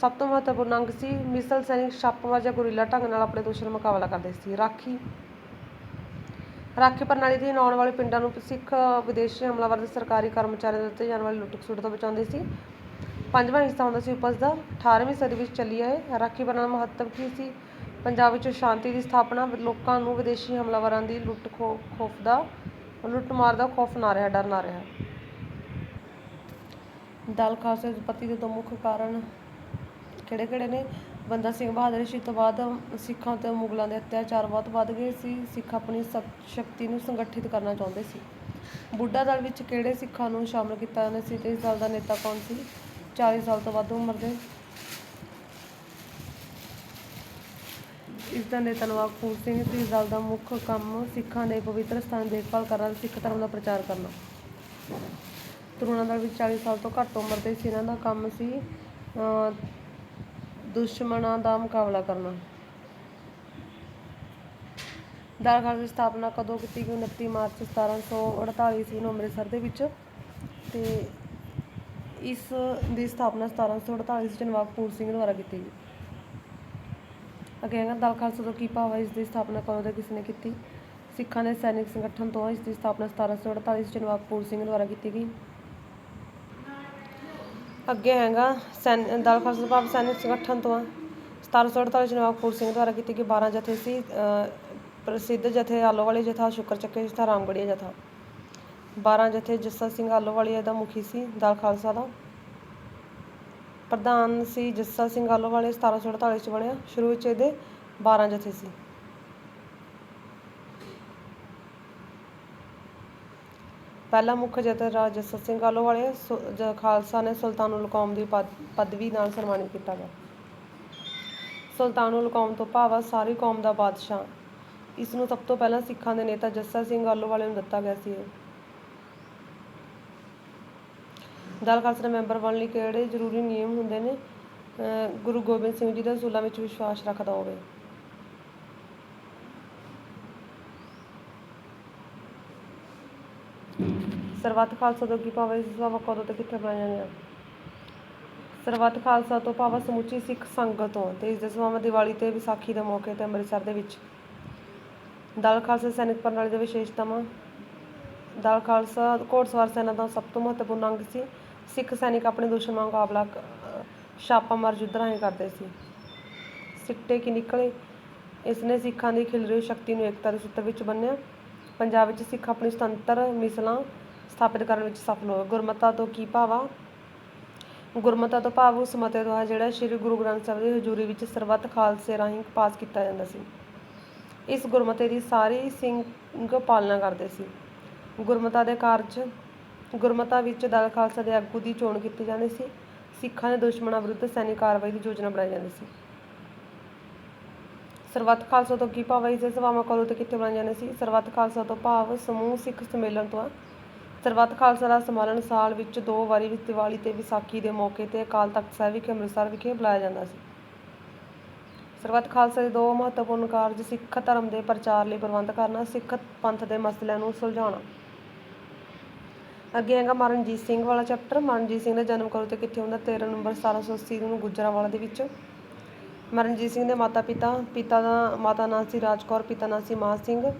ਸਭ ਤੋਂ ਮਹੱਤਵਪੂਰਨ ਅੰਗ ਸੀ। ਮਿਸਲ ਸੈਨਿਕ ਛਾਪਾਮਾਰ ਜਾਂ ਗੁਰੀਲਾ ਢੰਗ ਨਾਲ ਆਪਣੇ ਦੁਸ਼ਮਣ ਦਾ ਮੁਕਾਬਲਾ ਕਰਦੇ ਸੀ। ਰਾਖੀ ਰਾਖੀ ਪ੍ਰਣਾਲੀ ਦੇ ਆਉਣ ਵਾਲੇ ਪਿੰਡਾਂ ਨੂੰ ਸਿੱਖ ਵਿਦੇਸ਼ੀ ਹਮਲਾਵਰ ਦੇ ਸਰਕਾਰੀ ਕਰਮਚਾਰੀਆਂ ਦੇ ਉੱਤੇ ਜਾਣ ਵਾਲੀ ਲੁੱਟ ਖਸੁੱਟ ਤੋਂ ਬਚਾਉਂਦੇ ਸੀ। ਪੰਜਵਾਂ ਹਿੱਸਾ ਹੁੰਦਾ ਸੀ ਉਪਜ ਦਾ। 18ਵੀਂ ਸਦੀ ਵਿੱਚ ਚੱਲੀ ਹੈ ਰਾਖੀ ਪ੍ਰਣਾਲੀ ਦਾ ਮਹੱਤਵ ਕੀ ਸੀ? ਪੰਜਾਬ ਵਿੱਚ ਸ਼ਾਂਤੀ ਦੀ ਸਥਾਪਨਾ, ਲੋਕਾਂ ਨੂੰ ਵਿਦੇਸ਼ੀ ਹਮਲਾਵਰਾਂ ਦੀ ਲੁੱਟ ਖੋ, ਖੋਫ ਦਾ, ਲੁੱਟ ਮਾਰ ਦਾ ਖੌਫ ਨਾ ਰਿਹਾ, ਡਰ ਨਾ ਰਿਹਾ। ਦਲ ਖਾਲਸੇ ਦੀ ਉਤਪੱਤੀ ਦੇ ਦੋ ਮੁੱਖ ਕਾਰਨ ਕਿਹੜੇ ਕਿਹੜੇ ਨੇ? ਬੰਦਾ ਸਿੰਘ ਬਹਾਦਰ ਸ਼ਹੀਦ ਤੋਂ ਬਾਅਦ ਸਿੱਖਾਂ ਤੇ ਮੁਗਲਾਂ ਦੇ ਅਤਿਆਚਾਰ ਬਹੁਤ ਵੱਧ ਗਏ ਸੀ। ਸਿੱਖ ਆਪਣੀ ਸ਼ਕਤੀ ਨੂੰ ਸੰਗਠਿਤ ਕਰਨਾ ਚਾਹੁੰਦੇ ਸੀ। ਬੁੱਢਾ ਦਲ ਵਿੱਚ ਕਿਹੜੇ ਸਿੱਖਾਂ ਨੂੰ ਸ਼ਾਮਲ ਕੀਤਾ ਜਾਂਦਾ ਸੀ ਤੇ ਇਸ ਦਲ ਦਾ ਨੇਤਾ ਕੌਣ ਸੀ? 40 ਸਾਲ ਤੋਂ ਵੱਧ ਉਮਰ ਦੇ। ਇਸ ਦਾ ਨੇਤਾ ਨਵਾਬ ਸਿੰਘ ਇਸ ਦਲ ਦਾ ਮੁੱਖ ਕੰਮ ਸਿੱਖਾਂ ਦੇ ਪਵਿੱਤਰ ਸਥਾਨ ਦੀ ਦੇਖਭਾਲ ਕਰਨਾ ਤੇ ਸਿੱਖ ਧਰਮ ਦਾ ਪ੍ਰਚਾਰ ਕਰਨਾ। ਤਰੁਣਾ ਦਲ ਵਿੱਚ 40 ਸਾਲ ਤੋਂ ਘੱਟ ਉਮਰ ਦੇ ਸੀ ਇਹਨਾਂ ਦਾ ਕੰਮ ਸੀ ਅਹ, ਦੁਸ਼ਮਣਾਂ ਦਾ ਮੁਕਾਬਲਾ ਕਰਨਾ। ਦਲ ਦੀ ਸਥਾਪਨਾ ਕਦੋਂ ਕੀਤੀ ਗਈ? 29 ਮਾਰਚ 1748 ਈਸਵੀ ਨੂੰ ਅੰਮ੍ਰਿਤਸਰ ਦੇ ਵਿੱਚ ਤੇ ਇਸ ਦੀ ਸਥਾਪਨਾ 1748 ਚ ਨਵਾਬ ਫੂਲ ਸਿੰਘ ਦੁਆਰਾ ਕੀਤੀ ਗਈ। ਅੱਗੇ ਹੈਗਾ ਦਲ ਖਾਲਸਾ ਤੋਂ ਕੀ ਭਾਵ ਹੈ ਇਸ ਦੀ ਸਥਾਪਨਾ ਕਦੋਂ ਤੇ ਕਿਸ ਨੇ ਕੀਤੀ? ਸਿੱਖਾਂ ਦੇ ਸੈਨਿਕ ਸੰਗਠਨ ਤੋਂ ਇਸ ਦੀ ਸਥਾਪਨਾ 1748 ਚ ਨਵਾਬ ਫੂਲ ਸਿੰਘ ਦੁਆਰਾ ਕੀਤੀ ਗਈ। ਅੱਗੇ ਹੈਗਾ ਸੈਨ ਦਲ ਖਾਲਸਾ ਭਾਵ ਸੈਨਿਕ ਸੰਗਠਨ ਤੋਂ ਆ 1748 ਚ ਨਵਾਬ ਫੂਲ ਸਿੰਘ ਦੁਆਰਾ ਕੀਤੀ ਗਈ। 12 ਜਥੇ ਸੀ ਅਹ, ਪ੍ਰਸਿੱਧ ਜਥੇ ਆਲੋਵਾਲੀ ਜਥਾ ਸ਼ੁਕਰ ਚੱਕੇ ਜਥਾ ਰਾਮਗੜੀਆ ਜਥਾ। 12 ਜਥੇ ਜੱਸਾ ਸਿੰਘ ਆਲੋਵਾਲੀਆ ਦਾ ਮੁਖੀ ਸੀ, ਦਲ ਖਾਲਸਾ ਦਾ। ਪ੍ਰਧਾਨ ਸੀ ਜੱਸਾ ਸਿੰਘ ਆਲੋਵਾਲੇ 1748 ਚ ਬਣਿਆ। ਸ਼ੁਰੂ ਵਿੱਚ ਇਹਦੇ 12 ਜਥੇ ਸੀ। ਪਹਿਲਾ ਮੁੱਖ ਜਥੇਦਾਰ ਜੱਸਾ ਸਿੰਘ ਆਲੋਵਾਲੇ ਸੁ- ਖਾਲਸਾ ਨੇ ਸੁਲਤਾਨੁਲ ਕੌਮ ਦੀ ਪਦ- ਪਦਵੀ ਨਾਲ ਸਨਮਾਨਿਤ ਕੀਤਾ ਗਿਆ। ਸੁਲਤਾਨੁਲ ਕੌਮ ਤੋਂ ਭਾਵ ਸਾਰੀ ਕੌਮ ਦਾ ਬਾਦਸ਼ਾਹ। ਇਸ ਨੂੰ ਸਭ ਤੋਂ ਪਹਿਲਾਂ ਸਿੱਖਾਂ ਦੇ ਨੇਤਾ ਜੱਸਾ ਸਿੰਘ ਆਲੋਵਾਲੇ ਨੂੰ ਦਿੱਤਾ ਗਿਆ ਸੀ ਇਹ ਦਲ ਖਾਲਸਾ ਦੇ ਮੈਂਬਰ ਬਣਨ ਲਈ ਕਿਹੜੇ ਜ਼ਰੂਰੀ ਨਿਯਮ ਹੁੰਦੇ ਨੇ? ਅਹ ਗੁਰੂ ਗੋਬਿੰਦ ਸਿੰਘ ਜੀ ਦੇ ਅਸੂਲਾਂ ਵਿੱਚ ਵਿਸ਼ਵਾਸ ਰੱਖਦਾ ਹੋਵੇ। ਸਰਬੱਤ ਖਾਲਸਾ ਤੋਂ ਕੀ ਭਾਵ ਹੈ? ਇਸ ਸਭਾ ਕਦੋਂ ਤੇ ਕਿੱਥੇ ਬਣਾਈਆਂ ਗਈਆਂ ਸਰਬੱਤ ਖਾਲਸਾ ਤੋਂ ਭਾਵ ਸਮੁੱਚੀ ਸਿੱਖ ਸੰਗਤ ਤੋਂ ਤੇ ਇਸ ਦੇ ਸਮਾਂ ਦੀਵਾਲੀ ਤੇ ਵਿਸਾਖੀ ਦੇ ਮੌਕੇ ਤੇ ਅੰਮ੍ਰਿਤਸਰ ਦੇ ਵਿੱਚ। ਦਲ ਖਾਲਸਾ ਸੈਨਿਕ ਪ੍ਰਣਾਲੀ ਦੇ ਵਿਸ਼ੇਸ਼ਤਾਵਾਂ। ਦਲ ਖਾਲਸਾ ਘੋੜਸਵਾਰ ਸੈਨਾ ਦਾ ਸਭ ਤੋਂ ਮਹੱਤਵਪੂਰਨ ਅੰਗ ਸੀ। ਸਿੱਖ ਸੈਨਿਕ ਆਪਣੇ ਦੁਸ਼ਮਣ ਦਾ ਮੁਕਾਬਲਾ ਕ- ਛਾਪਾਮਾਰ ਯੁੱਧ ਰਾਹੀਂ ਕਰਦੇ ਸੀ। ਸਿੱਟੇ ਕੀ ਨਿਕਲੇ ਇਸ ਨੇ ਸਿੱਖਾਂ ਦੀ ਖਿਲਰੀ ਸ਼ਕਤੀ ਨੂੰ ਏਕਤਾ ਦੇ ਸੂਤਰ ਵਿੱਚ ਬੰਨ੍ਹਿਆ ਪੰਜਾਬ ਵਿੱਚ ਸਿੱਖ ਆਪਣੀ ਸੁਤੰਤਰ ਮਿਸਲਾਂ ਸਥਾਪਿਤ ਕਰਨ ਵਿੱਚ ਸਫਲ ਹੋਏ। ਗੁਰਮਤਾ ਤੋਂ ਕੀ ਭਾਵ ਆ? ਗੁਰਮਤਾ ਤੋਂ ਭਾਵ ਉਸ ਮਤੇ ਤੋਂ ਹੈ ਜਿਹੜਾ ਸ੍ਰੀ ਗੁਰੂ ਗ੍ਰੰਥ ਸਾਹਿਬ ਦੀ ਹਜ਼ੂਰੀ ਵਿੱਚ ਸਰਬੱਤ ਖਾਲਸੇ ਰਾਹੀਂ ਪਾਸ ਕੀਤਾ ਜਾਂਦਾ ਸੀ। ਇਸ ਗੁਰਮਤੇ ਦੀ ਸਾਰੀ ਸਿੰਘ ਪਾਲਣਾ ਕਰਦੇ ਸੀ। ਗੁਰਮਤਾ ਦੇ ਕਾਰਜ ਗੁਰਮਤਾ ਵਿੱਚ ਦਲ ਖਾਲਸਾ ਦੇ ਆਗੂ ਦੀ ਚੋਣ ਕੀਤੀ ਜਾਂਦੀ ਸੀ। ਸਿੱਖਾਂ ਦੇ ਦੁਸ਼ਮਣਾਂ ਵਿਰੁੱਧ ਸੈਨਿਕ ਕਾਰਵਾਈ ਦੀ ਯੋਜਨਾ ਬਣਾਈ ਜਾਂਦੀ ਸੀ। ਸਰਬੱਤ ਖਾਲਸਾ ਤੋਂ ਕੀ ਭਾਵ ਹੈ? ਇਸ ਸਭਾਵਾਂ ਕਦੋਂ ਤੇ ਕਿੱਥੇ ਬਣਾਈਆਂ ਜਾਂਦੀਆਂ ਸੀ? ਸਰਬੱਤ ਖਾਲਸਾ ਤੋਂ ਭਾਵ ਸਮੂਹ ਸਿੱਖ ਸੰਮੇਲਨ ਤੋਂ ਸਰਬੱਤ ਖਾਲਸਾ ਦਾ ਸੰਮੇਲਨ ਸਾਲ ਵਿੱਚ ਦੋ ਵਾਰੀ ਵਿੱਚ ਦੀਵਾਲੀ ਤੇ ਵਿਸਾਖੀ ਦੇ ਮੌਕੇ ਤੇ ਅਕਾਲ ਤਖਤ ਸਾਹਿਬ ਵਿਖੇ, ਅੰਮ੍ਰਿਤਸਰ ਵਿਖੇ ਬੁਲਾਇਆ ਜਾਂਦਾ ਸੀ। ਸਰਬੱਤ ਖਾਲਸਾ ਦੇ ਦੋ ਮਹੱਤਵਪੂਰਨ ਕਾਰਜ ਸਿੱਖ ਧਰਮ ਦੇ ਪ੍ਰਚਾਰ ਲਈ ਪ੍ਰਬੰਧ ਕਰਨਾ, ਸਿੱਖ ਪੰਥ ਦੇ ਮਸਲਿਆਂ ਨੂੰ ਸੁਲਝਾਉਣਾ। ਅੱਗੇ ਹੈਗਾ ਮਰਨਜੀਤ ਸਿੰਘ ਵਾਲਾ ਚੈਪਟਰ ਮਰਨਜੀਤ ਸਿੰਘ ਦਾ ਜਨਮ ਕਦੋਂ ਤੇ ਕਿੱਥੇ ਹੁੰਦਾ? 13 ਨਵੰਬਰ 1780 ਨੂੰ ਗੁਜਰਾਂਵਾਲਾ ਦੇ ਵਿੱਚ। ਮਰਨਜੀਤ ਸਿੰਘ ਦੇ ਮਾਤਾ ਪਿਤਾ ਪਿਤਾ ਦਾ, ਮਾਤਾ ਨਾਂ ਸੀ ਰਾਜਕੌਰ ਪਿਤਾ ਨਾਂ ਸੀ ਮਾਨ ਸਿੰਘ।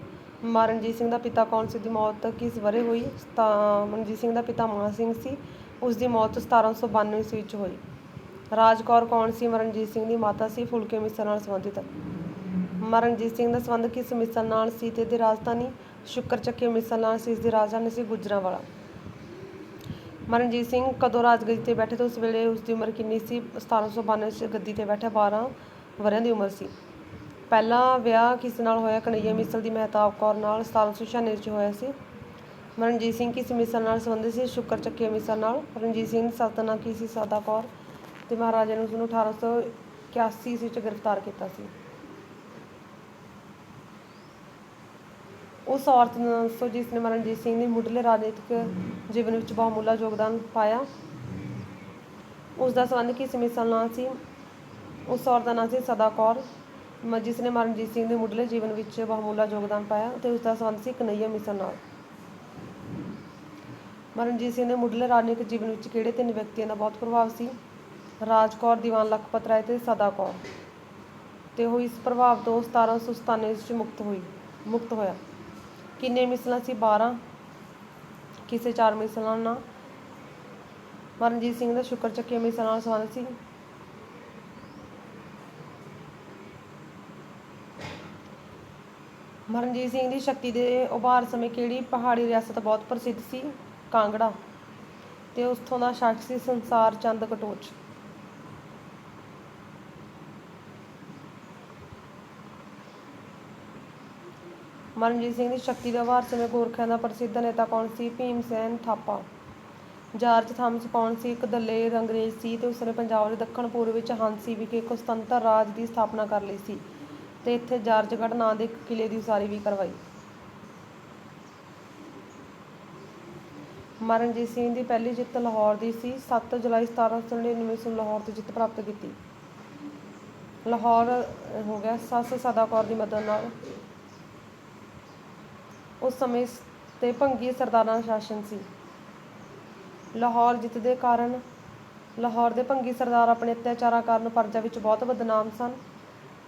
ਮਰਨਜੀਤ ਸਿੰਘ ਦਾ ਪਿਤਾ ਕੌਣ ਸੀ? ਦੀ ਮੌਤ ਕਿਸ ਵਰੇ ਹੋਈ? ਸਤਾ- ਮਰਨਜੀਤ ਸਿੰਘ ਦਾ ਪਿਤਾ ਮਾਨ ਸਿੰਘ ਸੀ। ਉਸ ਦੀ ਮੌਤ 1792 ਈਸਵੀ ਵਿੱਚ ਹੋਈ। ਰਾਜਕੌਰ ਕੌਣ ਸੀ? ਮਰਨਜੀਤ ਸਿੰਘ ਦੀ ਮਾਤਾ ਸੀ, ਫੁਲਕੇ ਮਿਸਰ ਨਾਲ ਸੰਬੰਧਿਤ। ਮਰਨਜੀਤ ਸਿੰਘ ਦਾ ਸੰਬੰਧ ਕਿਸ ਮਿਸਰ ਨਾਲ ਸੀ? ਤੇ ਇਹਦੀ ਰਾਜਧਾਨੀ ਸ਼ੁਕਰ ਚੱਕੇ ਮਿਸਲ ਨਾਲ ਸੀ। ਇਸ ਦੀ ਰਾਜਧਾਨੀ ਸੀ ਗੁਜਰਾਂਵਾਲਾ। ਮਰਨਜੀਤ ਸਿੰਘ ਕਦੋਂ ਰਾਜਗੱਦੀ ਤੇ ਬੈਠੇ ਤਾਂ ਉਸ ਵੇਲੇ ਉਸ ਦੀ ਉਮਰ ਕਿੰਨੀ ਸੀ? 1792 'ਚ ਗੱਦੀ ਤੇ ਬੈਠਿਆ 12 ਵਰ੍ਹਿਆਂ ਦੀ ਉਮਰ ਸੀ। ਪਹਿਲਾ ਵਿਆਹ ਕਿਸ ਨਾਲ ਹੋਇਆ? ਕਨਈਆ ਮਿਸਲ ਦੀ ਮਹਿਤਾਬ ਕੌਰ ਨਾਲ 1796 'ਚ ਹੋਇਆ ਸੀ। ਮਰਨਜੀਤ ਸਿੰਘ ਕਿਸ ਮਿਸਲ ਨਾਲ ਸੰਬੰਧਿਤ ਸੀ? ਸ਼ੁਕਰ ਚੱਕੀ ਮਿਸਲ ਨਾਲ। ਰਣਜੀਤ ਸਿੰਘ ਦੀ ਕੀ ਸੀ? ਸਾਦਾ ਕੌਰ ਤੇ ਮਹਾਰਾਜਾ ਨੇ ਉਸ ਨੂੰ 1881 ਈਸਵੀ ਵਿੱਚ ਗ੍ਰਿਫਤਾਰ ਕੀਤਾ ਸੀ। ਉਸ ਔਰਤ ਨੂੰ ਦੱਸੋ ਜਿਸ ਨੇ ਮਰਨਜੀਤ ਸਿੰਘ ਦੇ ਮੁੱਢਲੇ ਰਾਜਨੀਤਿਕ ਜੀਵਨ ਵਿੱਚ ਬਹੁਮੁੱਲਾ ਯੋਗਦਾਨ ਪਾਇਆ। ਉਸ ਦਾ ਸੰਬੰਧ ਕਿਸ ਮਿਸਲ ਨਾਲ ਸੀ? ਉਸ ਔਰਤ ਦਾ ਨਾਮ ਸੀ ਸਦਾ ਕੌਰ। ਮ- ਜਿਸ ਨੇ ਮਰਨਜੀਤ ਸਿੰਘ ਦੇ ਮੁੱਢਲੇ ਜੀਵਨ ਵਿੱਚ ਬਹੁਮੁੱਲਾ ਯੋਗਦਾਨ ਪਾਇਆ ਤੇ ਉਸ ਦਾ ਸੰਬੰਧ ਸੀ ਕਨਈਆ ਮਿਸਲ ਨਾਲ। ਮਰਨਜੀਤ ਸਿੰਘ ਦੇ ਮੁੱਢਲੇ ਰਾਜਨੀਤਿਕ ਜੀਵਨ ਵਿੱਚ ਕਿਹੜੇ ਤਿੰਨ ਵਿਅਕਤੀਆਂ ਦਾ ਬਹੁਤ ਪ੍ਰਭਾਵ ਸੀ? ਰਾਜ ਕੌਰ, ਦੀਵਾਨ ਲਖਪਤ ਰਾਏ ਤੇ ਸਦਾ ਕੌਰ। ਤੇ ਉਹ ਇਸ ਪ੍ਰਭਾਵ ਤੋਂ 1797 ਵਿੱਚ ਮੁਕਤ ਹੋਈ, ਮੁਕਤ ਹੋਇਆ। ਕਿੰਨੇ ਮਿਸਲਾਂ ਸੀ? 12 ਕਿਸੇ ਚਾਰ ਮਿਸਲਾਂ ਨਾਲ। ਮਰਨਜੀਤ ਸਿੰਘ ਦਾ ਸ਼ੁਕਰ ਚੱਕੀ ਮਿਸਲ ਨਾਲ ਸੰਬੰਧ ਸੀ। ਮਰਨਜੀਤ ਸਿੰਘ ਦੀ ਸ਼ਕਤੀ ਦੇ ਉਭਾਰ ਸਮੇਂ ਕਿਹੜੀ ਪਹਾੜੀ ਰਿਆਸਤ ਬਹੁਤ ਪ੍ਰਸਿੱਧ ਸੀ? ਕਾਂਗੜਾ। ਤੇ ਉੱਥੋਂ ਦਾ ਸ਼ਾਸਕ ਸੀ ਸੰਸਾਰ ਚੰਦ ਕਟੋਚ। ਮਰਨਜੀਤ ਸਿੰਘ ਦੀ ਸ਼ਕਤੀ ਦਾ ਵਾਰ ਸਮੇਂ ਗੋਰਖਿਆਂ ਦਾ ਪ੍ਰਸਿੱਧ ਨੇਤਾ ਕੌਣ ਸੀ? ਭੀਮ ਸੈਨ ਥਾਪਾ। ਜਾਰਜ ਥਾਮਸ ਕੌਣ ਸੀ? ਇੱਕ ਦਲੇਰ ਅੰਗਰੇਜ਼ ਸੀ ਤੇ ਉਸਨੇ ਪੰਜਾਬ ਦੇ ਦੱਖਣ ਪੂਰਬ ਵਿੱਚ ਹਾਂਸੀ ਵਿਖੇ ਇੱਕ ਸੁਤੰਤਰ ਰਾਜ ਦੀ ਸਥਾਪਨਾ ਕਰ ਲਈ ਸੀ ਤੇ ਇੱਥੇ ਜਾਰਜਗੜ੍ਹ ਨਾਂ ਦੇ ਇੱਕ ਕਿਲੇ ਦੀ ਉਸਾਰੀ ਵੀ ਕਰਵਾਈ। ਮਰਨਜੀਤ ਸਿੰਘ ਦੀ ਪਹਿਲੀ ਜਿੱਤ ਲਾਹੌਰ ਦੀ ਸੀ। 7 ਜੁਲਾਈ 1799 ਨੂੰ ਲਾਹੌਰ ਤੇ ਜਿੱਤ ਪ੍ਰਾਪਤ ਕੀਤੀ। ਲਾਹੌਰ ਹੋ ਗਿਆ ਸੱਸ ਸਦਾ ਕੌਰ ਦੀ ਮਦਦ ਨਾਲ ਉਸ ਸਮੇਂ ਸ- ਤੇ ਭੰਗੀ ਸਰਦਾਰਾਂ ਦਾ ਸ਼ਾਸਨ ਸੀ। ਲਾਹੌਰ ਜਿੱਤ ਦੇ ਕਾਰਨ ਲਾਹੌਰ ਦੇ ਭੰਗੀ ਸਰਦਾਰ ਆਪਣੇ ਅਤਿਆਚਾਰਾਂ ਕਾਰਨ ਪਰਜਾ ਵਿੱਚ ਬਹੁਤ ਬਦਨਾਮ ਸਨ।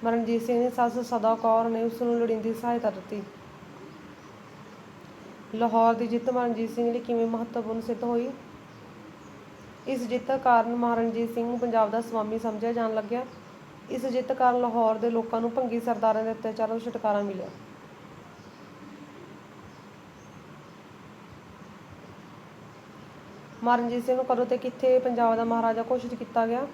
ਮਰਨਜੀਤ ਸਿੰਘ ਦੀ ਸੱਸ ਸਦਾ ਕੌਰ ਨੇ ਉਸ ਨੂੰ ਲੋੜੀਂਦੀ ਸਹਾਇਤਾ ਦਿੱਤੀ। ਲਾਹੌਰ ਦੀ ਜਿੱਤ ਮਰਨਜੀਤ ਸਿੰਘ ਲਈ ਕਿਵੇਂ ਮਹੱਤਵਪੂਰਨ ਸਿੱਧ ਹੋਈ? ਇਸ ਜਿੱਤ ਕਾਰਨ ਮਹਾਰਣਜੀਤ ਸਿੰਘ ਨੂੰ ਪੰਜਾਬ ਦਾ ਸਵਾਮੀ ਸਮਝਿਆ ਜਾਣ ਲੱਗਿਆ। ਇਸ ਜਿੱਤ ਕਾਰਨ ਲਾਹੌਰ ਦੇ ਲੋਕਾਂ ਨੂੰ ਭੰਗੀ ਸਰਦਾਰਾਂ ਦੇ ਅਤਿਆਚਾਰਾਂ ਤੋਂ ਛੁਟਕਾਰਾ ਮਿਲਿਆ। ਮਹਾਰਣਜੀਤ ਸਿੰਘ ਨੂੰ ਕਦੋਂ ਤੇ ਕਿੱਥੇ ਪੰਜਾਬ ਦਾ ਮਹਾਰਾਜਾ ਘੋਸ਼ਿਤ ਕੀਤਾ ਗਿਆ?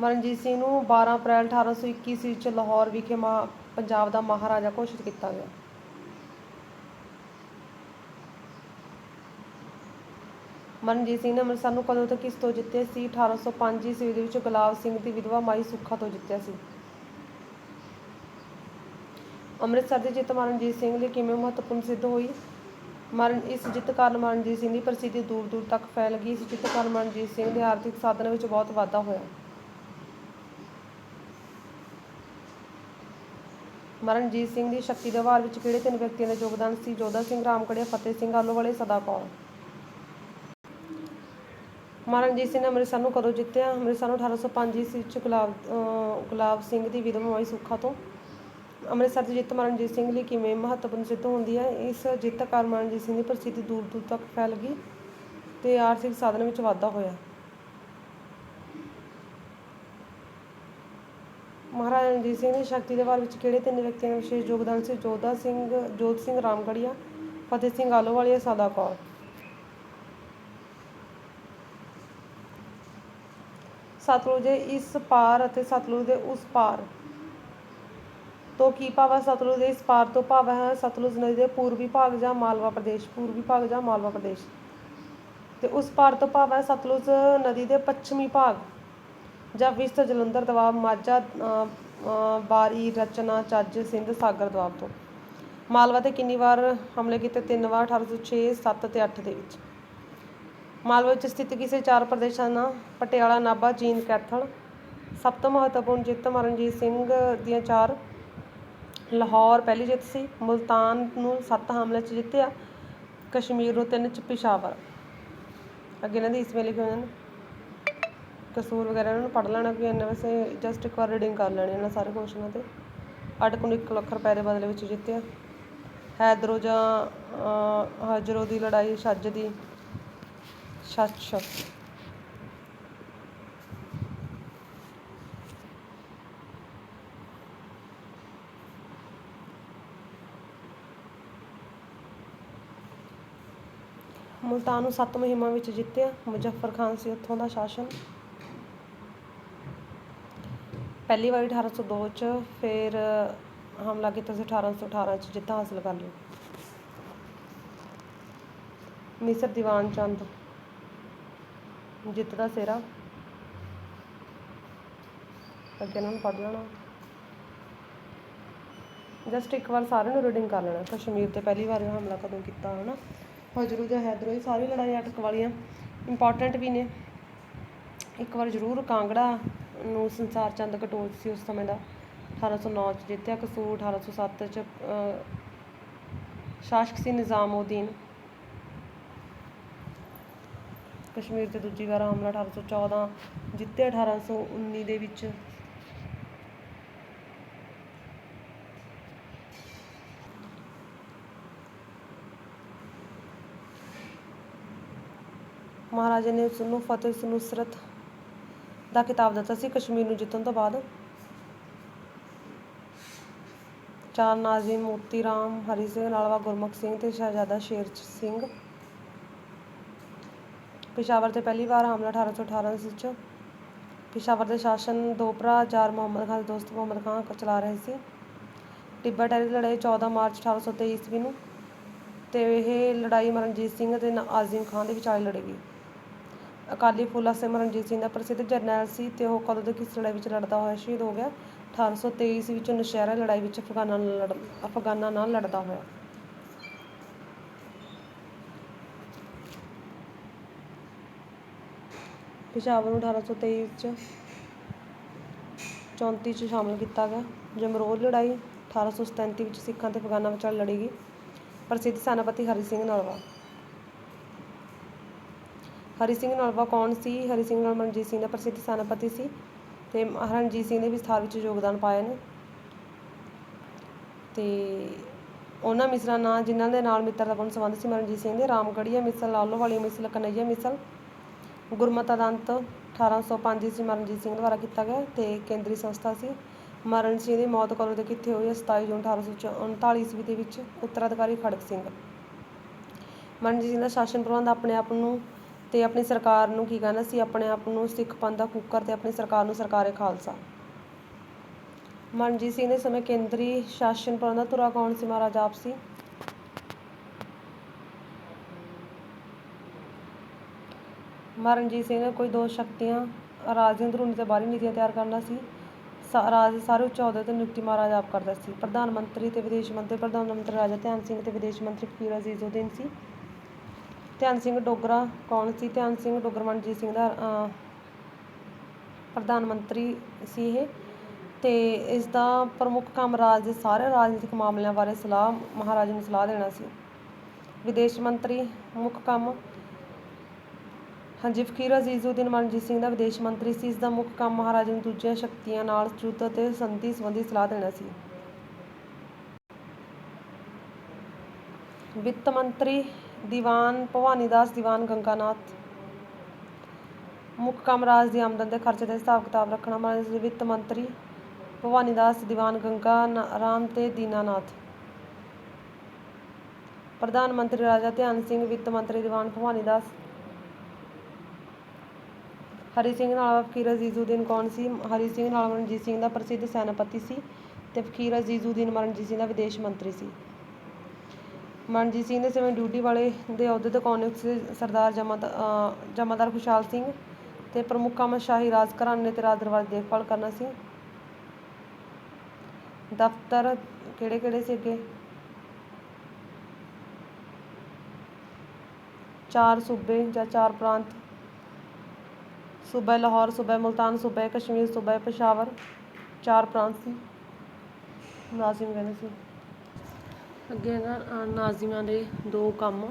ਮਰਨਜੀਤ ਸਿੰਘ ਨੂੰ 12 ਅਪ੍ਰੈਲ 1821 ਈਸਵੀ ਵਿੱਚ ਲਾਹੌਰ ਵਿਖੇ ਮਹਾ- ਪੰਜਾਬ ਦਾ ਮਹਾਰਾਜਾ ਘੋਸ਼ਿਤ ਕੀਤਾ ਗਿਆ। ਮਨਜੀਤ ਸਿੰਘ ਨੇ ਅੰਮ੍ਰਿਤਸਰ ਨੂੰ ਕਦੋਂ ਤੇ ਕਿਸ ਤੋਂ ਜਿੱਤਿਆ ਸੀ? 1805 ਈਸਵੀ ਦੇ ਵਿੱਚ ਗੁਲਾਬ ਸਿੰਘ ਦੀ ਵਿਧਵਾ ਮਾਈ ਸੁੱਖਾ ਤੋਂ ਜਿੱਤਿਆ ਸੀ। ਅੰਮ੍ਰਿਤਸਰ ਦੀ ਜਿੱਤ ਮਰਨਜੀਤ ਸਿੰਘ ਲਈ ਕਿਵੇਂ ਮਹੱਤਵਪੂਰਨ ਸਿੱਧ ਹੋਈ? ਮਰਨ, ਇਸ ਜਿੱਤ ਕਾਰਨ ਮਰਨਜੀਤ ਸਿੰਘ ਦੀ ਪ੍ਰਸਿੱਧੀ ਦੂਰ ਦੂਰ ਤੱਕ ਫੈਲ ਗਈ। ਇਸ ਜਿੱਤ ਕਾਰਨ ਮਰਨਜੀਤ ਸਿੰਘ ਦੇ ਆਰਥਿਕ ਸਾਧਨਾਂ ਵਿੱਚ ਬਹੁਤ ਵਾਧਾ ਹੋਇਆ। ਮਰਨਜੀਤ ਸਿੰਘ ਦੀ ਸ਼ਕਤੀ ਦੇ ਵਾਰ ਵਿੱਚ ਕਿਹੜੇ ਤਿੰਨ ਵਿਅਕਤੀਆਂ ਦਾ ਯੋਗਦਾਨ ਸੀ? ਜੋਧਾ ਸਿੰਘ ਰਾਮਗੜ੍ਹੀਆ ਫਤਿਹ ਸਿੰਘ, ਆਲੋਵਾਲੇ, ਸਦਾ ਕੌਰ। ਮਰਨਜੀਤ ਸਿੰਘ ਨੇ ਅੰਮ੍ਰਿਤਸਰ ਨੂੰ ਕਦੋਂ ਜਿੱਤਿਆ? ਅੰਮ੍ਰਿਤਸਰ ਨੂੰ 1805 ਈਸਵੀ ਵਿੱਚ ਗੁਲਾਬ ਅਹ ਗੁਲਾਬ ਸਿੰਘ ਦੀ ਵਿਧਵਾ ਮਾਈ ਸੁੱਖਾ ਤੋਂ। ਅੰਮ੍ਰਿਤਸਰ ਦੀ ਜਿੱਤ ਮਰਨਜੀਤ ਸਿੰਘ ਲਈ ਕਿਵੇਂ ਮਹੱਤਵਪੂਰਨ ਸਿੱਧ ਹੁੰਦੀ ਹੈ? ਇਸ ਜਿੱਤ ਕਾਰਨ ਮਹਾਰਾਜੀਤ ਸਿੰਘ ਦੀ ਪ੍ਰਸਿੱਧੀ ਦੂਰ ਦੂਰ ਤੱਕ ਫੈਲ ਗਈ ਤੇ ਆਰਥਿਕ ਸਾਧਨ ਵਿੱਚ ਵਾਧਾ ਹੋਇਆ। ਮਹਾਰਾਜਾ ਰਣਜੀਤ ਸਿੰਘ ਦੀ ਸ਼ਕਤੀ ਦੇ ਬਾਰੇ ਵਿੱਚ ਕਿਹੜੇ ਤਿੰਨ ਵਿਅਕਤੀਆਂ ਦਾ ਵਿਸ਼ੇਸ਼ ਯੋਗਦਾਨ ਸੀ? ਜੋਧਾ ਸਿੰਘ ਜੋਧ ਸਿੰਘ ਰਾਮਗੜੀਆ, ਫਤਿਹ ਸਿੰਘ ਆਲੋਵਾਲੀਆ ਸਾਦਾ ਕੌਰ? ਸਤਲੁਜ ਦੇ ਇਸ ਪਾਰ ਅਤੇ ਸਤਲੁਜ ਦੇ ਉਸ ਪਾਰ ਤੋਂ ਕੀ ਭਾਵ ਹੈ ਸਤਲੁਜ ਦੇ ਇਸ ਪਾਰ ਤੋਂ ਭਾਵ ਹੈ ਸਤਲੁਜ ਨਦੀ ਦੇ ਪੂਰਬੀ ਭਾਗ ਜਾਂ ਮਾਲਵਾ ਪ੍ਰਦੇਸ਼, ਪੂਰਬੀ ਭਾਗ ਜਾਂ ਮਾਲਵਾ ਪ੍ਰਦੇਸ਼। ਤੇ ਉਸ ਪਾਰ ਤੋਂ ਭਾਵ ਹੈ ਸਤਲੁਜ ਨਦੀ ਦੇ ਪੱਛਮੀ ਭਾਗ ਜਾਂ ਵਿਸਤ ਜਲੰਧਰ ਦਬਾਬ ਮਾਝਾ ਬਾਰੀ, ਰਚਨਾ, ਚੱਜ, ਸਿੰਧ, ਸਾਗਰ ਦਬਾਬ ਤੋਂ। ਮਾਲਵਾ ਤੇ ਕਿੰਨੀ ਵਾਰ ਹਮਲੇ ਕੀਤੇ? ਤਿੰਨ ਵਾਰ 1806 7 ਤੇ 8 ਦੇ ਵਿੱਚ। ਮਾਲਵਾ ਵਿੱਚ ਸਥਿਤ ਕਿਸੇ ਚਾਰ ਪ੍ਰਦੇਸ਼ਾਂ ਨਾਲ ਪਟਿਆਲਾ, ਨਾਭਾ, ਜੀਂਦ, ਕੈਥਲ। ਸਭ ਤੋਂ ਮਹੱਤਵਪੂਰਨ ਜਿੱਤ ਮਰਨਜੀਤ ਸਿੰਘ ਦੀਆਂ ਚਾਰ ਲਾਹੌਰ ਪਹਿਲੀ ਜਿੱਤ ਸੀ ਮੁਲਤਾਨ ਨੂੰ ਸੱਤ ਹਮਲੇ 'ਚ ਜਿੱਤਿਆ ਕਸ਼ਮੀਰ ਨੂੰ ਤਿੰਨ 'ਚ ਪਿਸ਼ਾਵਰ। ਅੱਗੇ ਇਹਨਾਂ ਦੇ ਇਸਮੇ ਲਿਖੇ ਹੋਏ ਨੇ ਕਸੂਰ ਵਗੈਰਾ ਇਹਨਾਂ ਨੂੰ ਪੜ੍ਹ ਲੈਣਾ ਕਿ ਇਹਨਾਂ ਵੈਸੇ ਜਸਟ ਇੱਕ ਵਾਰ ਰੀਡਿੰਗ ਕਰ ਲੈਣੀ ਇਹਨਾਂ ਸਾਰੇ ਕੁਐਸਚਨਾਂ ਤੇ। ਅਟਕ ਨੂੰ 1 ਲੱਖ ਰੁਪਏ ਦੇ ਬਦਲੇ ਵਿੱਚ ਜਿੱਤਿਆ। ਹੈਦਰੋ ਜਾਂ ਅਹ, ਦੀ ਲੜਾਈ ਛੱਜ ਦੀ ਛੱਛ ਮੁਲਤਾਨ ਨੂੰ ਸੱਤ ਮੁਹਿੰਮਾਂ ਵਿੱਚ ਜਿੱਤਿਆ। ਮੁਜ਼ੱਫਰ ਖਾਨ ਸੀ ਉੱਥੋਂ ਦਾ ਸ਼ਾਸਨ। ਪਹਿਲੀ ਵਾਰੀ 1802 ਚ ਫਿਰ ਹਮਲਾ ਕੀਤਾ ਸੀ 1818 ਚ, ਜਿੱਤ ਹਾਸਲ ਕਰ ਲਈ। ਮਿਸਰ ਦੀਵਾਨ ਚੰਦ ਜਿੱਤ ਦਾ ਸਿਹਰਾ। ਅੱਗੇ ਇਹਨਾਂ ਨੂੰ ਪੜ੍ਹ ਲੈਣਾ। ਜਸਟ ਇੱਕ ਵਾਰ ਸਾਰਿਆਂ ਨੂੰ ਰੀਡਿੰਗ ਕਰ ਲੈਣਾ। ਕਸ਼ਮੀਰ ਤੇ ਪਹਿਲੀ ਵਾਰ ਹਮਲਾ ਕਦੋਂ ਕੀਤਾ, ਹਨਾ? ਹਜਰੂ ਜਾਂ ਹੈਦਰੋ ਇਹ ਸਾਰੀ ਲੜਾਈਆਂ ਅਟਕ ਵਾਲੀਆਂ ਇੰਪੋਰਟੈਂਟ ਵੀ ਨੇ। ਇੱਕ ਵਾਰ ਜ਼ਰੂਰ ਕਾਂਗੜਾ ਨੂੰ ਸੰਸਾਰ ਚੰਦ ਕਟੋਚ ਸੀ ਉਸ ਸਮੇਂ ਦਾ। 1809 ਚ ਜਿੱਤਿਆ ਕਸੂਰ 1807 ਚ ਸ਼ਾਸਕ ਸੀ ਨਿਜ਼ਾਮਉਦੀਨ ਕਸ਼ਮੀਰ ਤੇ ਦੂਜੀ ਵਾਰ ਹਮਲਾ 1814 ਜਿੱਤਿਆ 1819 ਦੇ ਵਿੱਚ। ਮਹਾਰਾਜਾ ਨੇ ਉਸ ਨੂੰ ਫਤਿਹ ਨੁਸਰਤ ਦਾ ਖਿਤਾਬ ਦਿੱਤਾ ਸੀ ਕਸ਼ਮੀਰ ਨੂੰ ਜਿੱਤਣ ਤੋਂ ਬਾਅਦ। ਚਾਰ ਨਾਜ਼ਿਮ, ਮੋਤੀ ਰਾਮ, ਹਰੀ ਸਿੰਘ ਨਾਲਵਾ ਗੁਰਮੁਖ ਸਿੰਘ ਤੇ ਸ਼ਹਿਜ਼ਾਦਾ ਸ਼ੇਰ ਸਿੰਘ। ਪਿਸ਼ਾਵਰ ਤੇ ਪਹਿਲੀ ਵਾਰ ਹਮਲਾ 1818 ਵਿੱਚ। ਪਿਸ਼ਾਵਰ ਦੇ ਸ਼ਾਸਨ ਦੋ ਭਰਾ ਜਾਰ ਮੁਹੰਮਦ ਖਾਨ ਦੇ ਦੋਸਤ ਮੁਹੰਮਦ ਖਾਨ ਚਲਾ ਰਹੇ ਸੀ। ਟਿੱਬਾ ਟੈਰੀ ਲੜਾਈ 14 ਮਾਰਚ 1823 ਈਸਵੀ ਨੂੰ ਤੇ ਇਹ ਲੜਾਈ ਮਰਨਜੀਤ ਸਿੰਘ ਅਤੇ ਨ- ਖਾਨ ਦੇ ਵਿਚਾਲੇ ਲੜੀ ਗਈ। ਅਕਾਲੀ ਫੂਲਾ ਸਿਮਰਨਜੀਤ ਸਿੰਘ ਦਾ ਪ੍ਰਸਿੱਧ ਜਰਨੈਲ ਸੀ ਤੇ ਉਹ ਕਦੋਂ ਦੇ ਕਿਸ ਲੜਾਈ ਵਿੱਚ ਲੜਦਾ ਹੋਇਆ ਸ਼ਹੀਦ ਹੋ ਗਿਆ? 1823 ਵਿੱਚ ਨੌਸ਼ਹਿਰਾ ਲੜਾਈ ਵਿੱਚ ਅਫਗਾਨਾਂ ਨਾਲ ਲੜ ਅਫਗਾਨਾਂ ਨਾਲ ਲੜਦਾ ਹੋਇਆ। ਪਿਸ਼ਾਵਰ ਨੂੰ 1823 ਚ 34 ਚ ਸ਼ਾਮਲ ਕੀਤਾ ਗਿਆ। ਜਮਰੋਦ ਲੜਾਈ 1837 ਵਿੱਚ ਸਿੱਖਾਂ ਤੇ ਅਫਗਾਨਾਂ ਵਿਚਾਲੇ ਲੜੀ ਗਈ। ਪ੍ਰਸਿੱਧ ਸੈਨਾਪਤੀ ਹਰੀ ਸਿੰਘ ਨਲਵਾ। ਹਰੀ ਸਿੰਘ ਨਲਵਾ ਕੌਣ ਸੀ? ਹਰੀ ਸਿੰਘ ਨਲਵਾ ਰਣਜੀਤ ਸਿੰਘ ਦਾ ਪ੍ਰਸਿੱਧ ਸੈਨਾਪਤੀ ਸੀ ਤੇ ਰਣਜੀਤ ਸਿੰਘ ਦੇ ਵਿਸਥਾਰ ਵਿੱਚ ਯੋਗਦਾਨ ਪਾਏ ਨੇ। ਤੇ ਉਹਨਾਂ ਮਿਸਲਾਂ ਨਾਲ, ਜਿਨ੍ਹਾਂ ਦੇ ਨਾਲ ਮਿੱਤਰਤਾਪੂਰਨ ਸੰਬੰਧ ਸੀ ਰਣਜੀਤ ਸਿੰਘ ਦੇ ਰਾਮਗੜੀਆ ਮਿਸਲ ਲਾਲੋਵਾਲੀ ਮਿਸਲ, ਕਨਈਆ ਮਿਸਲ, ਗੁਰਮਤਿ ਅਦੰਤ 1805 ਈਸਵੀ ਮਹਾ ਸਿੰਘ ਦੁਆਰਾ ਕੀਤਾ ਗਿਆ ਤੇ ਕੇਂਦਰੀ ਸੰਸਥਾ ਸੀ। ਮਰਨ ਸਿੰਘ ਦੀ ਮੌਤ ਕਦੋਂ ਤੇ ਕਿੱਥੇ ਹੋਈ ਹੈ 27 ਜੂਨ 1839 ਈਸਵੀ ਦੇ ਵਿੱਚ, ਉੱਤਰਾਧਿਕਾਰੀ ਖੜਕ ਸਿੰਘ। ਮਹਾਰਾਜਾ ਸਿੰਘ ਦਾ ਸ਼ਾਸਨ ਪ੍ਰਬੰਧ ਆਪਣੇ ਆਪ ਨੂੰ ਤੇ ਆਪਣੀ ਸਰਕਾਰ ਨੂੰ ਕੀ ਕਹਿੰਦਾ ਸੀ? ਆਪਣੇ ਆਪ ਨੂੰ ਸਿੱਖ ਪੰਥ ਦਾ ਕੂਕਰ ਤੇ ਆਪਣੀ ਸਰਕਾਰ ਨੂੰ ਸਰਕਾਰੇ ਖਾਲਸਾ। ਮਨਜੀਤ ਸਿੰਘ ਦੇ ਸਮੇਂ ਕੇਂਦਰੀ ਸ਼ਾਸਨ ਪ੍ਰਬੰਧ ਧੁਰਾ ਕੌਣ ਸੀ ਮਹਾਰਾਜ? ਆਪ ਸੀ। ਮਹਾਰਾਜਾ ਸਿੰਘ ਨੇ ਕੋਈ ਦੋ ਸ਼ਕਤੀਆਂ, ਰਾਜ ਦੀਆਂ ਅੰਦਰੂਨੀ ਤੇ ਬਾਹਰੀ ਨੀਤੀਆਂ ਤਿਆਰ ਕਰਨਾ ਸੀ। ਰਾਜ ਦੇ ਸਾਰੇ ਉੱਚ ਅਹੁਦੇ ਤੇ ਨਿਯੁਕਤੀ ਮਹਾਰਾਜ ਆਪ ਕਰਦਾ ਸੀ। ਪ੍ਰਧਾਨ ਮੰਤਰੀ ਤੇ ਵਿਦੇਸ਼ ਮੰਤਰੀ, ਪ੍ਰਧਾਨ ਮੰਤਰੀ ਰਾਜਾ ਧਿਆਨ ਸਿੰਘ ਤੇ ਵਿਦੇਸ਼ ਮੰਤਰੀ ਫਕੀਰ ਅਜ਼ੀਜ਼ੁਦੀਨ ਸੀ। ਧਿਆਨ ਸਿੰਘ ਡੋਗਰਾ, ਕੌਣ ਸੀ? ਧਿਆਨ ਸਿੰਘ ਡੋਗਰਾ ਮਨਜੀਤ ਸਿੰਘ ਦਾ ਪ੍ਰਧਾਨ ਮੰਤਰੀ ਸੀ ਇਹ। ਤੇ ਇਸ ਦਾ ਪ੍ਰਮੁੱਖ ਕੰਮ ਰਾਜ ਦੇ ਸਾਰੇ ਰਾਜਨੀਤਿਕ ਮਾਮਲਿਆਂ ਬਾਰੇ ਸਲਾਹ ਮਹਾਰਾਜਾ ਨੂੰ ਸਲਾਹ ਦੇਣਾ ਸੀ। ਵਿਦੇਸ਼ ਮੰਤਰੀ, ਮੁੱਖ ਕੰਮ ਹਾਂਜੀ ਫਕੀਰ ਅਜ਼ੀਜ਼ੁਦੀਨ ਮਨਜੀਤ ਸਿੰਘ ਦਾ ਵਿਦੇਸ਼ ਮੰਤਰੀ ਸੀ। ਇਸ ਦਾ ਮੁੱਖ ਕੰਮ ਮਹਾਰਾਜ ਨੂੰ ਦੂਜੀਆਂ ਸ਼ਕਤੀਆਂ ਨਾਲ ਯੁੱਧ ਅਤੇ ਸੰਧੀ ਸੰਬੰਧੀ ਸਲਾਹ ਦੇਣਾ ਸੀ। ਵਿੱਤ ਮੰਤਰੀ ਦੀਵਾਨ ਭਵਾਨੀ ਦਾਸ, ਦੀਵਾਨ ਗੰਗਾਨਾਥ। ਮੁੱਖ ਕੰਮ ਰਾਜ ਦੀ ਆਮਦਨ ਦੇ ਖਰਚੇ ਦਾ ਹਿਸਾਬ ਕਿਤਾਬ ਰੱਖਣਾ ਮਹਾਰਾਜ ਵਿੱਤ ਮੰਤਰੀ ਭਵਾਨੀ ਦਾਸ, ਦੀਵਾਨ ਗੰਗਾ ਰਾਮ ਤੇ ਦੀਨਾਨਾਥ। ਪ੍ਰਧਾਨ ਮੰਤਰੀ ਰਾਜਾ ਧਿਆਨ ਸਿੰਘ, ਵਿੱਤ ਮੰਤਰੀ ਦੀਵਾਨ ਭਵਾਨੀ ਦਾਸ। ਹਰੀ ਸਿੰਘ ਨਾਲ ਫਕੀਰ ਅਜ਼ੀਜ਼ੁਦੀਨ ਕੌਣ ਸੀ? ਹਰੀ ਸਿੰਘ ਨਾਲ ਮਨਜੀਤ ਸਿੰਘ ਦਾ ਪ੍ਰਸਿੱਧ ਸੈਨਾਪਤੀ ਸੀ ਤੇ ਫਕੀਰ ਅਜ਼ੀਜ਼ੁਦੀਨ ਰਣਜੀਤ ਸਿੰਘ ਦਾ ਵਿਦੇਸ਼ ਮੰਤਰੀ ਸੀ। ਮਨਜੀਤ ਸਿੰਘ ਦੇ ਸਮੇਂ ਡਿਊਟੀ ਵਾਲੇ ਦੇ ਅਹੁਦੇ ਤੇ ਕੌਣ ਸਰਦਾਰ ਜਮਾਦਾ ਜਮਾਦਾਰ ਖੁਸ਼ਹਾਲ ਸਿੰਘ ਤੇ ਪ੍ਰਮੁੱਖ ਕੰਮ ਸ਼ਾਹੀ ਰਾਜ ਘਰਾਣੇ ਤੇ ਰਾਜ ਦਰਬਾਰ ਦੀ ਦੇਖਭਾਲ ਕਰਨਾ ਸੀ। ਦਫ਼ਤਰ ਕਿਹੜੇ ਕਿਹੜੇ ਸੀ ਅੱਗੇ? ਚਾਰ ਸੂਬੇ ਜਾਂ ਚਾਰ ਪ੍ਰਾਂਤ? ਸੂਬਾ ਲਾਹੌਰ, ਸੂਬਾ ਮੁਲਤਾਨ, ਸੂਬਾ ਕਸ਼ਮੀਰ, ਸੂਬਾ ਪਸ਼ਾਵਰ ਚਾਰ ਪ੍ਰਾਂਤ ਸੀ। ਨਾਜ਼ਿਮ ਕਹਿੰਦੇ ਸੀ। ਅੱਗੇ ਹੈਗਾ ਅ, ਦੇ ਦੋ ਕੰਮ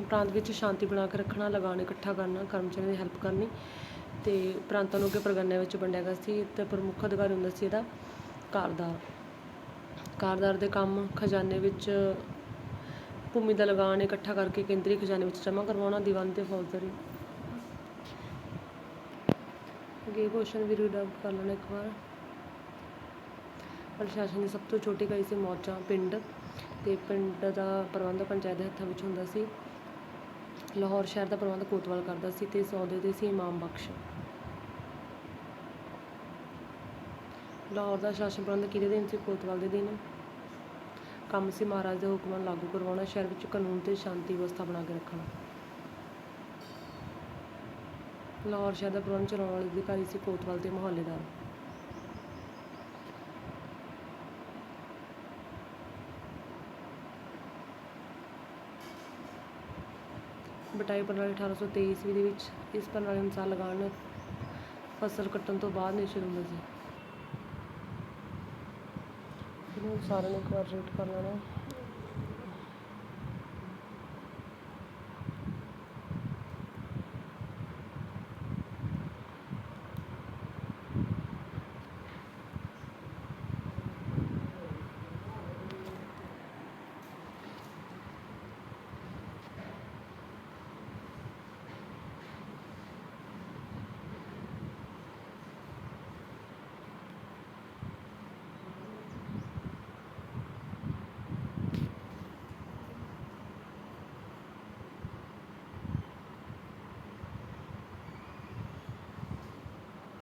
ਪ੍ਰਾਂਤ ਵਿੱਚ ਸ਼ਾਂਤੀ ਬਣਾ ਕੇ ਰੱਖਣਾ ਲਗਾਨ ਇਕੱਠਾ ਕਰਨਾ ਕਰਮਚਾਰੀਆਂ ਦੀ ਹੈਲਪ ਕਰਨੀ ਤੇ ਪ੍ਰਾਂਤਾਂ ਨੂੰ ਅੱਗੇ ਪ੍ਰਗਣਿਆਂ ਵਿੱਚ ਵੰਡਿਆ ਗਿਆ ਸੀ ਤੇ ਪ੍ਰਮੁੱਖ ਅਧਿਕਾਰੀ ਹੁੰਦਾ ਸੀ ਇਹਦਾ ਕਾਰਦਾਰ। ਕਾਰਦਾਰ ਦੇ ਕੰਮ ਖਜ਼ਾਨੇ ਵਿੱਚ ਭੂਮੀ ਦਾ ਲਗਾਨ ਇਕੱਠਾ ਕਰਕੇ ਕੇਂਦਰੀ ਖਜ਼ਾਨੇ ਵਿੱਚ ਜਮ੍ਹਾਂ ਕਰਵਾਉਣਾ ਦੀਵਾਨ ਤੇ ਫੌਜਦਾਰੀ। ਅੱਗੇ ਕੁਐਸਚਨ ਵੀ ਰੀਡ ਆਊਟ ਕਰ ਲੈਣਾ ਇੱਕ ਵਾਰ। ਪ੍ਰਸ਼ਾਸਨ ਦੀ ਸਭ ਤੋਂ ਛੋਟੀ ਇਕਾਈ ਸੀ ਮੌਜਾ ਪਿੰਡ। ਤੇ ਪਿੰਡ ਦਾ ਪ੍ਰਬੰਧ ਪੰਚਾਇਤ ਦੇ ਹੱਥਾਂ ਵਿੱਚ ਹੁੰਦਾ ਸੀ। ਲਾਹੌਰ ਸ਼ਹਿਰ ਦਾ ਪ੍ਰਬੰਧ ਕੋਤਵਾਲ ਕਰਦਾ ਸੀ ਤੇ ਇਸ ਅਹੁਦੇ ਤੇ ਸੀ ਇਮਾਮ ਬਖਸ਼। ਲਾਹੌਰ ਦਾ ਸ਼ਾਸਨ ਪ੍ਰਬੰਧ ਕਿਹਦੇ ਦਿਨ ਸੀ? ਕੋਤਵਾਲ ਦੇ ਦਿਨ। ਕੰਮ ਸੀ ਮਹਾਰਾਜ ਦੇ ਹੁਕਮਾਂ ਨੂੰ ਲਾਗੂ ਕਰਵਾਉਣਾ, ਸ਼ਹਿਰ ਵਿੱਚ ਕਾਨੂੰਨ ਤੇ ਸ਼ਾਂਤੀ ਵਿਵਸਥਾ ਬਣਾ ਕੇ ਰੱਖਣਾ। ਲਾਹੌਰ ਸ਼ਹਿਰ ਦਾ ਪ੍ਰਬੰਧ ਚਲਾਉਣ ਵਾਲੇ ਅਧਿਕਾਰੀ ਸੀ ਕੋਤਵਾਲ ਤੇ ਮੁਹੱਲੇਦਾਰ। ਬਟਾਈ ਪ੍ਰਣਾਲੀ 1823 ਈਸਵੀ ਦੇ ਵਿੱਚ ਇਸ ਪ੍ਰਣਾਲੀ ਅਨੁਸਾਰ ਲਗਾਨ ਫਸਲ ਕੱਟਣ ਤੋਂ ਬਾਅਦ ਨਿਸ਼ਚਿਤ ਹੁੰਦਾ ਸੀ। ਇਹਨੂੰ ਸਾਰਿਆਂ ਨੂੰ ਇੱਕ ਵਾਰ ਰੀਡ ਕਰ ਲੈਣਾ।